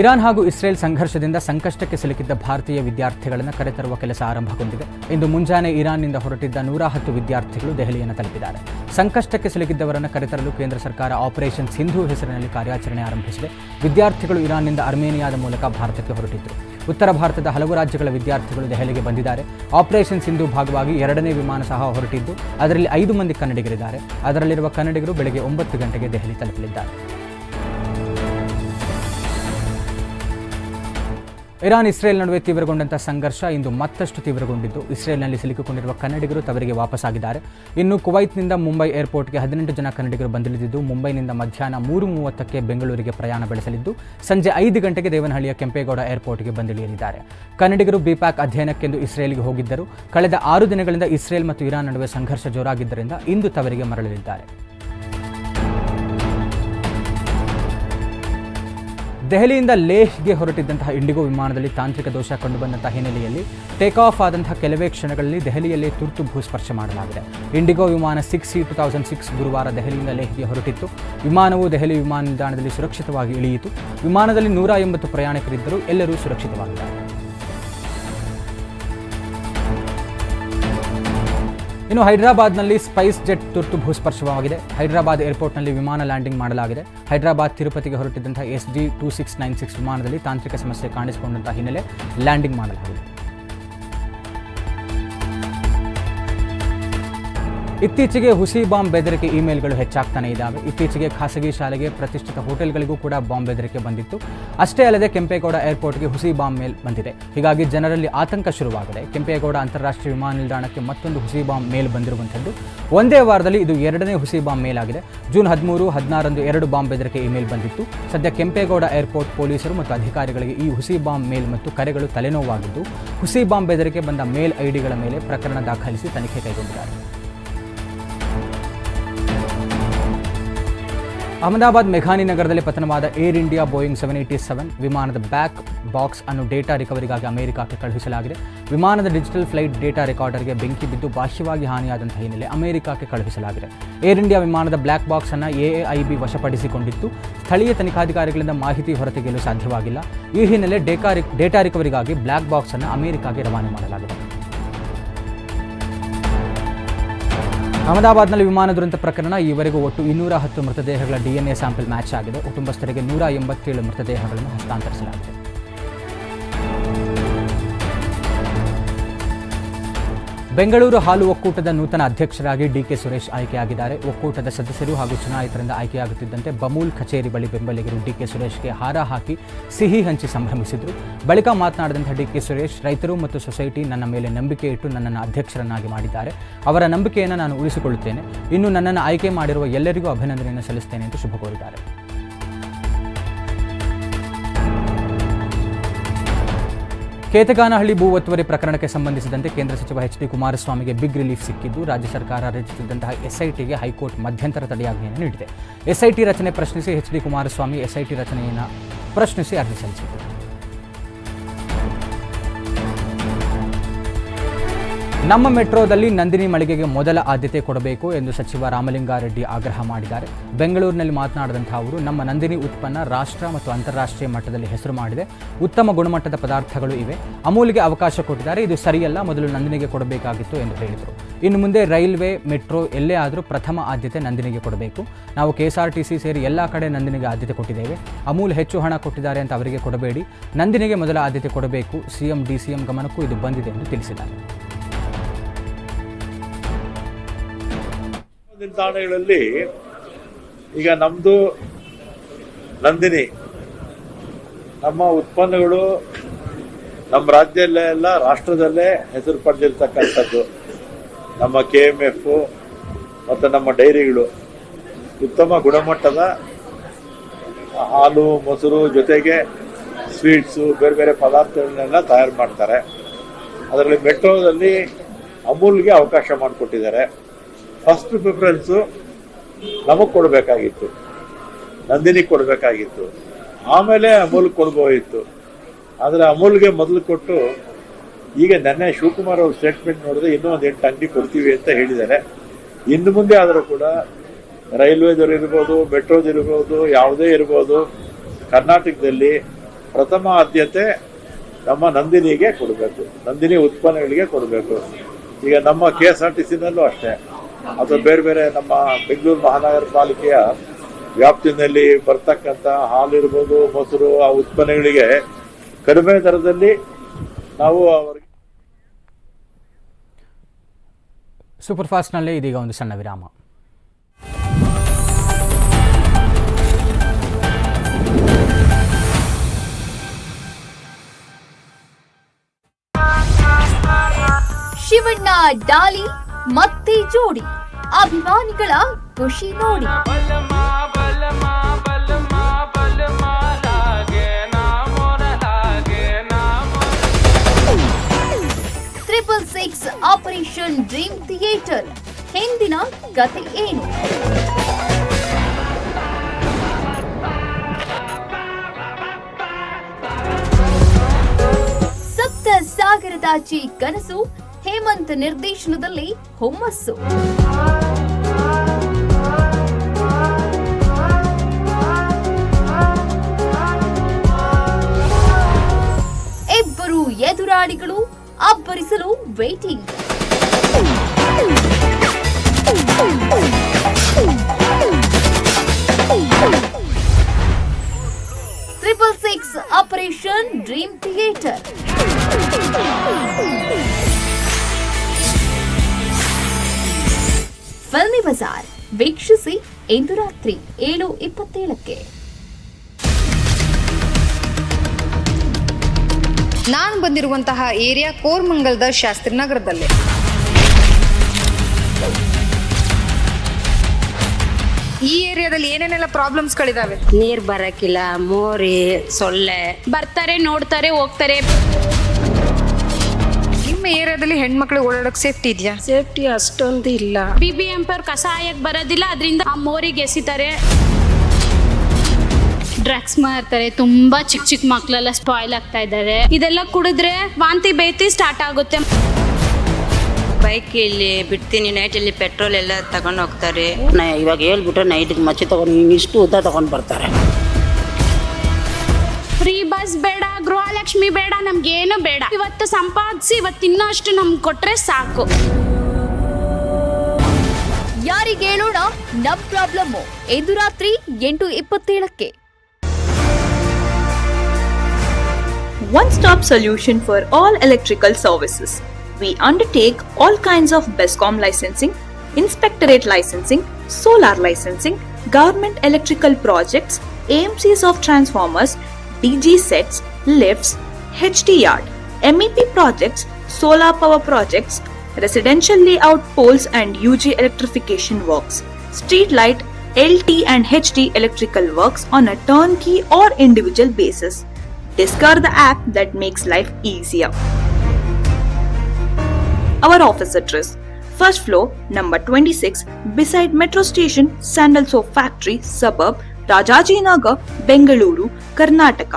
[SPEAKER 1] ಇರಾನ್ ಹಾಗೂ ಇಸ್ರೇಲ್ ಸಂಘರ್ಷದಿಂದ ಸಂಕಷ್ಟಕ್ಕೆ ಸಿಲುಕಿದ್ದ ಭಾರತೀಯ ವಿದ್ಯಾರ್ಥಿಗಳನ್ನು ಕರೆತರುವ ಕೆಲಸ ಆರಂಭಗೊಂಡಿದೆ. ಇಂದು ಮುಂಜಾನೆ ಇರಾನ್ನಿಂದ ಹೊರಟಿದ್ದ ನೂರ ಹತ್ತು ವಿದ್ಯಾರ್ಥಿಗಳು ದೆಹಲಿಯನ್ನು ತಲುಪಿದ್ದಾರೆ. ಸಂಕಷ್ಟಕ್ಕೆ ಸಿಲುಕಿದ್ದವರನ್ನು ಕರೆತರಲು ಕೇಂದ್ರ ಸರ್ಕಾರ ಆಪರೇಷನ್ ಸಿಂಧು ಹೆಸರಿನಲ್ಲಿ ಕಾರ್ಯಾಚರಣೆ ಆರಂಭಿಸಿದೆ. ವಿದ್ಯಾರ್ಥಿಗಳು ಇರಾನ್ನಿಂದ ಅರ್ಮೇನಿಯಾದ ಮೂಲಕ ಭಾರತಕ್ಕೆ ಹೊರಟಿದ್ದರು. ಉತ್ತರ ಭಾರತದ ಹಲವು ರಾಜ್ಯಗಳ ವಿದ್ಯಾರ್ಥಿಗಳು ದೆಹಲಿಗೆ ಬಂದಿದ್ದಾರೆ. ಆಪರೇಷನ್ ಸಿಂಧು ಭಾಗವಾಗಿ ಎರಡನೇ ವಿಮಾನ ಸಹ ಹೊರಟಿದ್ದು, ಅದರಲ್ಲಿ ಐದು ಮಂದಿ ಕನ್ನಡಿಗರಿದ್ದಾರೆ. ಅದರಲ್ಲಿರುವ ಕನ್ನಡಿಗರು ಬೆಳಗ್ಗೆ ಒಂಬತ್ತು ಗಂಟೆಗೆ ದೆಹಲಿ ತಲುಪಲಿದ್ದಾರೆ. ಇರಾನ್ ಇಸ್ರೇಲ್ ನಡುವೆ ತೀವ್ರಗೊಂಡಂತಹ ಸಂಘರ್ಷ ಇಂದು ಮತ್ತಷ್ಟು ತೀವ್ರಗೊಂಡಿದ್ದು. ಇಸ್ರೇಲ್ನಲ್ಲಿ ಸಿಲುಕಿಕೊಂಡಿರುವ ಕನ್ನಡಿಗರು ತವರಿಗೆ ವಾಪಸ್ಸಾಗಿದ್ದಾರೆ. ಇನ್ನು ಕುವೈತ್ನಿಂದ ಮುಂಬೈ ಏರ್ಪೋರ್ಟ್ಗೆ ಹದಿನೆಂಟು ಜನ ಕನ್ನಡಿಗರು ಬಂದಿಳಿದಿದ್ದು, ಮುಂಬೈನಿಂದ ಮಧ್ಯಾಹ್ನ ಮೂರು ಮೂವತ್ತಕ್ಕೆ ಬೆಂಗಳೂರಿಗೆ ಪ್ರಯಾಣ ಬೆಳೆಸಲಿದ್ದು, ಸಂಜೆ ಐದು ಗಂಟೆಗೆ ದೇವನಹಳ್ಳಿಯ ಕೆಂಪೇಗೌಡ ಏರ್ಪೋರ್ಟ್ಗೆ ಬಂದಿಳಿಯಲಿದ್ದಾರೆ. ಕನ್ನಡಿಗರು ಬಿಪ್ಯಾಕ್ ಅಧ್ಯಯನಕ್ಕೆಂದು ಇಸ್ರೇಲ್ಗೆ ಹೋಗಿದ್ದರು. ಕಳೆದ ಆರು ದಿನಗಳಿಂದ ಇಸ್ರೇಲ್ ಮತ್ತು ಇರಾನ್ ನಡುವೆ ಸಂಘರ್ಷ ಜೋರಾಗಿದ್ದರಿಂದ ಇಂದು ತವರಿಗೆ ಮರಳಲಿದ್ದಾರೆ. ದೆಹಲಿಯಿಂದ ಲೇಹ್ಗೆ ಹೊರಟಿದ್ದಂತಹ ಇಂಡಿಗೋ ವಿಮಾನದಲ್ಲಿ ತಾಂತ್ರಿಕ ದೋಷ ಕಂಡುಬಂದಂತಹ ಹಿನ್ನೆಲೆಯಲ್ಲಿ ಟೇಕ್ ಆಫ್ ಆದಂತಹ ಕೆಲವೇ ಕ್ಷಣಗಳಲ್ಲಿ ದೆಹಲಿಯಲ್ಲಿ ತುರ್ತು ಭೂಸ್ಪರ್ಶ ಮಾಡಲಾಗಿದೆ. ಇಂಡಿಗೋ ವಿಮಾನ six C two thousand six ಗುರುವಾರ ದೆಹಲಿಯಿಂದ ಲೇಹ್ಗೆ ಹೊರಟಿತ್ತು. ವಿಮಾನವು ದೆಹಲಿ ವಿಮಾನ ನಿಲ್ದಾಣದಲ್ಲಿ ಸುರಕ್ಷಿತವಾಗಿ ಇಳಿಯಿತು. ವಿಮಾನದಲ್ಲಿ ನೂರ ಎಂಬತ್ತು ಪ್ರಯಾಣಿಕರಿದ್ದರು ಎಲ್ಲರೂ ಸುರಕ್ಷಿತವಾಗಿದ್ದಾರೆ. ಇನ್ನು ಹೈದರಾಬಾದ್ನಲ್ಲಿ ಸ್ಪೈಸ್ ಜೆಟ್ ತುರ್ತು ಭೂಸ್ಪರ್ಶವಾಗಿದೆ. ಹೈದರಾಬಾದ್ ಏರ್ಪೋರ್ಟ್ನಲ್ಲಿ ವಿಮಾನ ಲ್ಯಾಂಡಿಂಗ್ ಮಾಡಲಾಗಿದೆ. ಹೈದರಾಬಾದ್ ತಿರುಪತಿಗೆ ಹೊರಟಿದ್ದಂಥ S G two six nine six ವಿಮಾನದಲ್ಲಿ ತಾಂತ್ರಿಕ ಸಮಸ್ಯೆ ಕಾಣಿಸಿಕೊಂಡಂಥ ಹಿನ್ನೆಲೆ ಲ್ಯಾಂಡಿಂಗ್ ಮಾಡಲಾಗಿದೆ. ಇತ್ತೀಚೆಗೆ ಹುಸಿ ಬಾಂಬ್ ಬೆದರಿಕೆ ಇಮೇಲ್ಗಳು ಹೆಚ್ಚಾಗ್ತಾನೆ ಇದ್ದಾವೆ ಇತ್ತೀಚೆಗೆ ಖಾಸಗಿ ಶಾಲೆಗೆ ಪ್ರತಿಷ್ಠಿತ ಹೋಟೆಲ್ಗಳಿಗೂ ಕೂಡ ಬಾಂಬ್ ಬೆದರಿಕೆ ಬಂದಿತ್ತು. ಅಷ್ಟೇ ಅಲ್ಲದೆ ಕೆಂಪೇಗೌಡ ಏರ್ಪೋರ್ಟ್ಗೆ ಹುಸಿ ಬಾಂಬ್ ಮೇಲ್ ಬಂದಿದೆ. ಹೀಗಾಗಿ ಜನರಲ್ಲಿ ಆತಂಕ ಶುರುವಾಗಿದೆ. ಕೆಂಪೇಗೌಡ ಅಂತಾರಾಷ್ಟ್ರೀಯ ವಿಮಾನ ನಿಲ್ದಾಣಕ್ಕೆ ಮತ್ತೊಂದು ಹುಸಿ ಬಾಂಬ್ ಮೇಲ್ ಬಂದಿರುವಂಥದ್ದು. ಒಂದೇ ವಾರದಲ್ಲಿ ಇದು ಎರಡನೇ ಹುಸಿ ಬಾಂಬ್ ಮೇಲ್ ಆಗಿದೆ ಜೂನ್ ಹದಿಮೂರು, ಹದಿನಾರರಂದು ಎರಡು ಬಾಂಬ್ ಬೆದರಿಕೆ ಇಮೇಲ್ ಬಂದಿತ್ತು. ಸದ್ಯ ಕೆಂಪೇಗೌಡ ಏರ್ಪೋರ್ಟ್ ಪೊಲೀಸರು ಮತ್ತು ಅಧಿಕಾರಿಗಳಿಗೆ ಈ ಹುಸಿ ಬಾಂಬ್ ಮೇಲ್ ಮತ್ತು ಕರೆಗಳು ತಲೆನೋವಾಗಿದ್ದು, ಹುಸಿ ಬಾಂಬ್ ಬೆದರಿಕೆ ಬಂದ ಮೇಲ್ ಐಡಿಗಳ ಮೇಲೆ ಪ್ರಕರಣ ದಾಖಲಿಸಿ ತನಿಖೆ ಕೈಗೊಂಡಿದ್ದಾರೆ. ಅಹಮದಾಬಾದ್ ಮೆಘಾನಿ ನಗರದಲ್ಲಿ ಪತನವಾದ air India Boeing seven eighty seven ವಿಮಾನದ ಬ್ಯಾಕ್ ಬಾಕ್ಸ್ ಅನ್ನು ಡೇಟಾ ರಿಕವರಿಗಾಗಿ ಅಮೆರಿಕಕ್ಕೆ ಕಳುಹಿಸಲಾಗಿದೆ. ವಿಮಾನದ ಡಿಜಿಟಲ್ ಫ್ಲೈಟ್ ಡೇಟಾ ರೆಕಾರ್ಡರ್ಗೆ ಬೆಂಕಿ ಬಿದ್ದು ಭಾಷ್ಯವಾಗಿ ಹಾನಿಯಾದಂತಹ ಹಿನ್ನೆಲೆ ಅಮೆರಿಕಕ್ಕೆ ಕಳುಹಿಸಲಾಗಿದೆ. ಏರ್ ಇಂಡಿಯಾ ವಿಮಾನದ ಬ್ಲ್ಯಾಕ್ ಬಾಕ್ಸ್ ಅನ್ನು ಎಐಬಿ ವಶಪಡಿಸಿಕೊಂಡಿತ್ತು ಸ್ಥಳೀಯ ತನಿಖಾಧಿಕಾರಿಗಳಿಂದ ಮಾಹಿತಿ ಹೊರತೆಗೆಯಲು ಸಾಧ್ಯವಾಗಿಲ್ಲ. ಈ ಹಿನ್ನೆಲೆ ಡೇಟಾ ರಿಕವರಿಗಾಗಿ ಬ್ಲ್ಯಾಕ್ ಬಾಕ್ಸ್ ಅನ್ನು ಅಮೆರಿಕಾಗೆ ರವಾನೆ ಮಾಡಲಾಗಿದೆ. ಅಹಮದಾಬಾದ್ನಲ್ಲಿ ವಿಮಾನ ದುರಂತ ಪ್ರಕರಣ. ಈವರೆಗೂ ಒಟ್ಟು ಇನ್ನೂರ ಹತ್ತು ಮೃತದೇಹಗಳ ಡಿಎನ್ಎ ಸ್ಯಾಂಪಲ್ ಮ್ಯಾಚ್ ಆಗಿದೆ. ಕುಟುಂಬಸ್ಥರಿಗೆ ನೂರ ಎಂಬತ್ತೇಳು ಮೃತದೇಹಗಳನ್ನು ಹಸ್ತಾಂತರಿಸಲಾಗಿದೆ. ಬೆಂಗಳೂರು ಹಾಲು ಒಕ್ಕೂಟದ ನೂತನ ಅಧ್ಯಕ್ಷರಾಗಿ ಡಿಕೆ ಸುರೇಶ್ ಆಯ್ಕೆಯಾಗಿದ್ದಾರೆ. ಒಕ್ಕೂಟದ ಸದಸ್ಯರು ಹಾಗೂ ಚುನಾಯಿತರಿಂದ ಆಯ್ಕೆಯಾಗುತ್ತಿದ್ದಂತೆ ಬಮೂಲ್ ಕಚೇರಿ ಬಳಿ ಬೆಂಬಲಿಗರು ಡಿಕೆ ಸುರೇಶ್ಗೆ ಹಾರ ಹಾಕಿ ಸಿಹಿ ಹಂಚಿ ಸಂಭ್ರಮಿಸಿದರು. ಬಳಿಕ ಮಾತನಾಡಿದಂಥ ಡಿಕೆ ಸುರೇಶ್, ರೈತರು ಮತ್ತು ಸೊಸೈಟಿ ನನ್ನ ಮೇಲೆ ನಂಬಿಕೆ ಇಟ್ಟು ನನ್ನನ್ನು ಅಧ್ಯಕ್ಷರನ್ನಾಗಿ ಮಾಡಿದ್ದಾರೆ. ಅವರ ನಂಬಿಕೆಯನ್ನು ನಾನು ಉಳಿಸಿಕೊಳ್ಳುತ್ತೇನೆ. ಇನ್ನು ನನ್ನನ್ನು ಆಯ್ಕೆ ಮಾಡಿರುವ ಎಲ್ಲರಿಗೂ ಅಭಿನಂದನೆಯನ್ನು ಸಲ್ಲಿಸುತ್ತೇನೆ ಎಂದು ಶುಭ ಕೋರಿದ್ದಾರೆ. ಕೇತಗಾನಹಳ್ಳಿ ಭೂ ಒತ್ತುವರಿ ಪ್ರಕರಣಕ್ಕೆ ಸಂಬಂಧಿಸಿದಂತೆ ಕೇಂದ್ರ ಸಚಿವ ಎಚ್ ಡಿ ಕುಮಾರಸ್ವಾಮಿಗೆ ಬಿಗ್ ರಿಲೀಫ್ ಸಿಕ್ಕಿದ್ದು, ರಾಜ್ಯ ಸರ್ಕಾರ ರಚಿಸಿದಂತಹ ಎಸ್ಐಟಿಗೆ ಹೈಕೋರ್ಟ್ ಮಧ್ಯಂತರ ತಡೆಯಾಜ್ಞೆಯನ್ನು ನೀಡಿದೆ. ಎಸ್ಐಟಿ ರಚನೆ ಪ್ರಶ್ನಿಸಿ ಎಚ್ ಡಿ ಕುಮಾರಸ್ವಾಮಿ ಎಸ್ಐಟಿ ರಚನೆಯನ್ನು ಪ್ರಶ್ನಿಸಿ ಅರ್ಜಿ ಸಲ್ಲಿಸಿದರು ನಮ್ಮ ಮೆಟ್ರೋದಲ್ಲಿ ನಂದಿನಿ ಮಳಿಗೆಗೆ ಮೊದಲ ಆದ್ಯತೆ ಕೊಡಬೇಕು ಎಂದು ಸಚಿವ ರಾಮಲಿಂಗಾರೆಡ್ಡಿ ಆಗ್ರಹ ಮಾಡಿದ್ದಾರೆ. ಬೆಂಗಳೂರಿನಲ್ಲಿ ಮಾತನಾಡಿದಂಥ ಅವರು, ನಮ್ಮ ನಂದಿನಿ ಉತ್ಪನ್ನ ರಾಷ್ಟ್ರ ಮತ್ತು ಅಂತಾರಾಷ್ಟ್ರೀಯ ಮಟ್ಟದಲ್ಲಿ ಹೆಸರು ಮಾಡಿದೆ. ಉತ್ತಮ ಗುಣಮಟ್ಟದ ಪದಾರ್ಥಗಳು ಇವೆ. ಅಮೂಲ್ಗೆ ಅವಕಾಶ ಕೊಟ್ಟಿದ್ದಾರೆ. ಇದು ಸರಿಯಲ್ಲ, ಮೊದಲು ನಂದಿನಿಗೆ ಕೊಡಬೇಕಾಗಿತ್ತು ಎಂದು ಹೇಳಿದರು. ಇನ್ನು ಮುಂದೆ ರೈಲ್ವೆ, ಮೆಟ್ರೋ ಎಲ್ಲೇ ಆದರೂ ಪ್ರಥಮ ಆದ್ಯತೆ ನಂದಿನಿಗೆ ಕೊಡಬೇಕು. ನಾವು ಕೆಎಸ್ಆರ್ಟಿಸಿ ಸೇರಿ ಎಲ್ಲ ಕಡೆ ನಂದಿನಿಗೆ ಆದ್ಯತೆ ಕೊಟ್ಟಿದ್ದೇವೆ. ಅಮೂಲ್ ಹೆಚ್ಚು ಹಣ ಕೊಟ್ಟಿದ್ದಾರೆ ಅಂತ ಅವರಿಗೆ ಕೊಡಬೇಡಿ. ನಂದಿನಿಗೆ ಮೊದಲ ಆದ್ಯತೆ ಕೊಡಬೇಕು. ಸಿಎಂ, ಡಿಸಿಎಂ ಗಮನಕ್ಕೂ ಇದು ಬಂದಿದೆ ಎಂದು ತಿಳಿಸಿದ್ದಾರೆ.
[SPEAKER 3] ನಿಲ್ದಾಣಗಳಲ್ಲಿ ಈಗ ನಮ್ದು ನಂದಿನಿ. ನಮ್ಮ ಉತ್ಪನ್ನಗಳು ನಮ್ಮ ರಾಜ್ಯದಲ್ಲೇ ಎಲ್ಲ ರಾಷ್ಟ್ರದಲ್ಲೇ ಹೆಸರು ಪಡೆದಿರ್ತಕ್ಕಂಥದ್ದು. ನಮ್ಮ ಕೆ ಎಂ ಎಫ್ ಮತ್ತು ನಮ್ಮ ಡೈರಿಗಳು. ಉತ್ತಮ ಗುಣಮಟ್ಟದ ಹಾಲು, ಮೊಸರು ಜೊತೆಗೆ ಸ್ವೀಟ್ಸು, ಬೇರೆ ಬೇರೆ ಪದಾರ್ಥಗಳನ್ನೆಲ್ಲ ತಯಾರು ಮಾಡ್ತಾರೆ. ಅದರಲ್ಲಿ ಮೆಟ್ರೋದಲ್ಲಿ ಅಮೂಲ್ಗೆ ಅವಕಾಶ ಮಾಡಿಕೊಟ್ಟಿದ್ದಾರೆ. ಫಸ್ಟ್ ಪ್ರಿಫರೆನ್ಸು ನಮಗೆ ಕೊಡಬೇಕಾಗಿತ್ತು. ನಂದಿನಿ ಕೊಡಬೇಕಾಗಿತ್ತು. ಆಮೇಲೆ ಅಮೂಲ್ ಕೊಡ್ಬೋದಿತ್ತು. ಆದರೆ ಅಮೂಲ್ಗೆ ಮೊದಲು ಕೊಟ್ಟು ಈಗ ನೆನ್ನೆ ಶಿವಕುಮಾರ್ ಅವ್ರ ಸ್ಟೇಟ್ಮೆಂಟ್ ನೋಡಿದ್ರೆ ಇನ್ನೂ ಒಂದು ಎಂಟು ಅಂಗಡಿ ಕೊಡ್ತೀವಿ ಅಂತ ಹೇಳಿದ್ದಾರೆ. ಇನ್ನು ಮುಂದೆ ಆದರೂ ಕೂಡ ರೈಲ್ವೇದವ್ರು ಇರ್ಬೋದು ಮೆಟ್ರೋದಿರ್ಬೋದು ಯಾವುದೇ ಇರ್ಬೋದು, ಕರ್ನಾಟಕದಲ್ಲಿ ಪ್ರಥಮ ಆದ್ಯತೆ ನಮ್ಮ ನಂದಿನಿಗೆ ಕೊಡಬೇಕು. ನಂದಿನಿ ಉತ್ಪನ್ನಗಳಿಗೆ ಕೊಡಬೇಕು. ಈಗ ನಮ್ಮ ಕೆ ಎಸ್ ಆರ್ ಟಿ ಸಿನಲ್ಲೂ ಅಷ್ಟೇ. ಅದು ಬೇರೆ ಬೇರೆ ನಮ್ಮ ಬೆಂಗಳೂರು ಮಹಾನಗರ ಪಾಲಿಕೆಯ ವ್ಯಾಪ್ತಿನಲ್ಲಿ ಬರ್ತಕ್ಕಂಥ ಹಾಲಿರ್ಬೋದು ಮೊಸರು ಆ ಉತ್ಪನ್ನಗಳಿಗೆ ಕಡಿಮೆ ದರದಲ್ಲಿ ನಾವು ಅವರಿಗೆ
[SPEAKER 1] ಸೂಪರ್ ಫಾಸ್ಟ್ನಲ್ಲಿ ಇದೀಗ ಒಂದು ಸಣ್ಣ ವಿರಾಮ.
[SPEAKER 4] ಶಿವಣ್ಣ ಡಾಲಿ ಮತ್ತೆ ಜೋಡಿ. ಅಭಿಮಾನಿಗಳ ಖುಷಿ ನೋಡಿ. Triple six operation dream theatre ಹಿಂದಿನ ಕತೆ ಏನು? ಸಪ್ತ ಸಾಗರದಾಚಿ ಕನಸು ಹೇಮಂತ್ ನಿರ್ದೇಶನದಲ್ಲಿ ಹುಮ್ಮಸ್ಸು. ಇಬ್ಬರು ಎದುರಾಳಿಗಳು ಅಬ್ಬರಿಸಲು waiting triple six operation dream theatre Filmi Bazaar. ವೀಕ್ಷಿಸಿ ಇಂದು ರಾತ್ರಿ ಏಳು ಇಪ್ಪತ್ತೇಳಕ್ಕೆ.
[SPEAKER 5] ನಾನು ಬಂದಿರುವಂತಹ ಏರಿಯಾ ಕೋರ್ಮಂಗಲದ ಶಾಸ್ತ್ರಿನಗರದಲ್ಲಿ. ಈ ಏರಿಯಾದಲ್ಲಿ ಏನೇನೆಲ್ಲ ಪ್ರಾಬ್ಲಮ್ಸ್ ಗಳಿದಾವೆ
[SPEAKER 6] ನೀರ್ ಬರಕಿಲ್ಲ ಮೋರಿ ಸೊಳ್ಳೆ.
[SPEAKER 7] ಬರ್ತಾರೆ ನೋಡ್ತಾರೆ ಹೋಗ್ತಾರೆ.
[SPEAKER 5] ನಿಮ್ಮ ಏರಿಯಾದಲ್ಲಿ ಹೆಣ್ಮಕ್ಳು ಓಡಾಡಕ್ ಸೇಫ್ಟಿ ಇದೆಯಾ?
[SPEAKER 6] ಸೇಫ್ಟಿ ಅಷ್ಟೊಂದು ಇಲ್ಲ.
[SPEAKER 7] ಬಿ ಬಿ ಎಂ ಅವ್ರು ಕಸ ಹಾಯಕ್ ಬರೋದಿಲ್ಲ ಅದರಿಂದ ಆ ಮೋರಿಗೆ ಎಸಿತಾರೆ. ಡ್ರಗ್ಸ್ ಮಾಡ್ತಾರೆ ತುಂಬಾ ಚಿಕ್ಕ ಚಿಕ್ಕ ಮಕ್ಕಳೆಲ್ಲ ಸ್ಪಾಯ್ಲ್ ಆಗ್ತಾ ಇದ್ದಾರೆ. ಇದೆಲ್ಲ ಕುಡಿದ್ರೆ ವಾಂತಿ ಬೇತಿ ಸ್ಟಾರ್ಟ್ ಆಗುತ್ತೆ.
[SPEAKER 6] ಬೈಕ್ ಇಲ್ಲಿ ಬಿಡ್ತೀನಿ ನೈಟಲ್ಲಿ ಪೆಟ್ರೋಲ್ ಎಲ್ಲ ತಗೊಂಡು ಹೋಗ್ತಾರೆ. ನಾ ಇವಾಗ ಹೇಳ್ಬಿಟ್ರೆ ನೈಟ್ಗೆ ಮಚ್ಚಿ ತಗೊಂಡು ಇಷ್ಟು ಉದ್ದ ತಗೊಂಡು ಬರ್ತಾರೆ.
[SPEAKER 7] ಬಸ್ ಬೇಡ ಗೃಹಲಕ್ಷ್ಮಿ ಬೇಡ ನಮ್ಗೇನು ಬೇಡ ಇವತ್ತು ಸಂಪಾದಿಸಿ ಇವತ್ತು ಇನ್ನಷ್ಟು ನಮ್ಗೆ ಕೊಟ್ರೆ ಸಾಕು
[SPEAKER 4] ಯಾರಿಗೆ ಹೇಳೋಣ ನಮ್ ಪ್ರಾಬ್ಲಮ್ ಇಂದು ರಾತ್ರಿ ಎಂಟು ಇಪ್ಪತ್ತೇಳಕ್ಕೆ
[SPEAKER 8] one stop solution for all electrical services. We undertake all kinds of BESCOM licensing, inspectorate licensing, solar licensing, government electrical projects, AMCs of transformers, DG sets, lifts, HT yard, MEP projects, solar power projects, residential layout poles and UG electrification works, street light, LT and HT electrical works on a turnkey or individual basis. Discover the app that makes life easier. Our office address First floor, number 26, beside Metro Station, Sandal Soap Factory, suburb, Rajajinagar Bengaluru Karnataka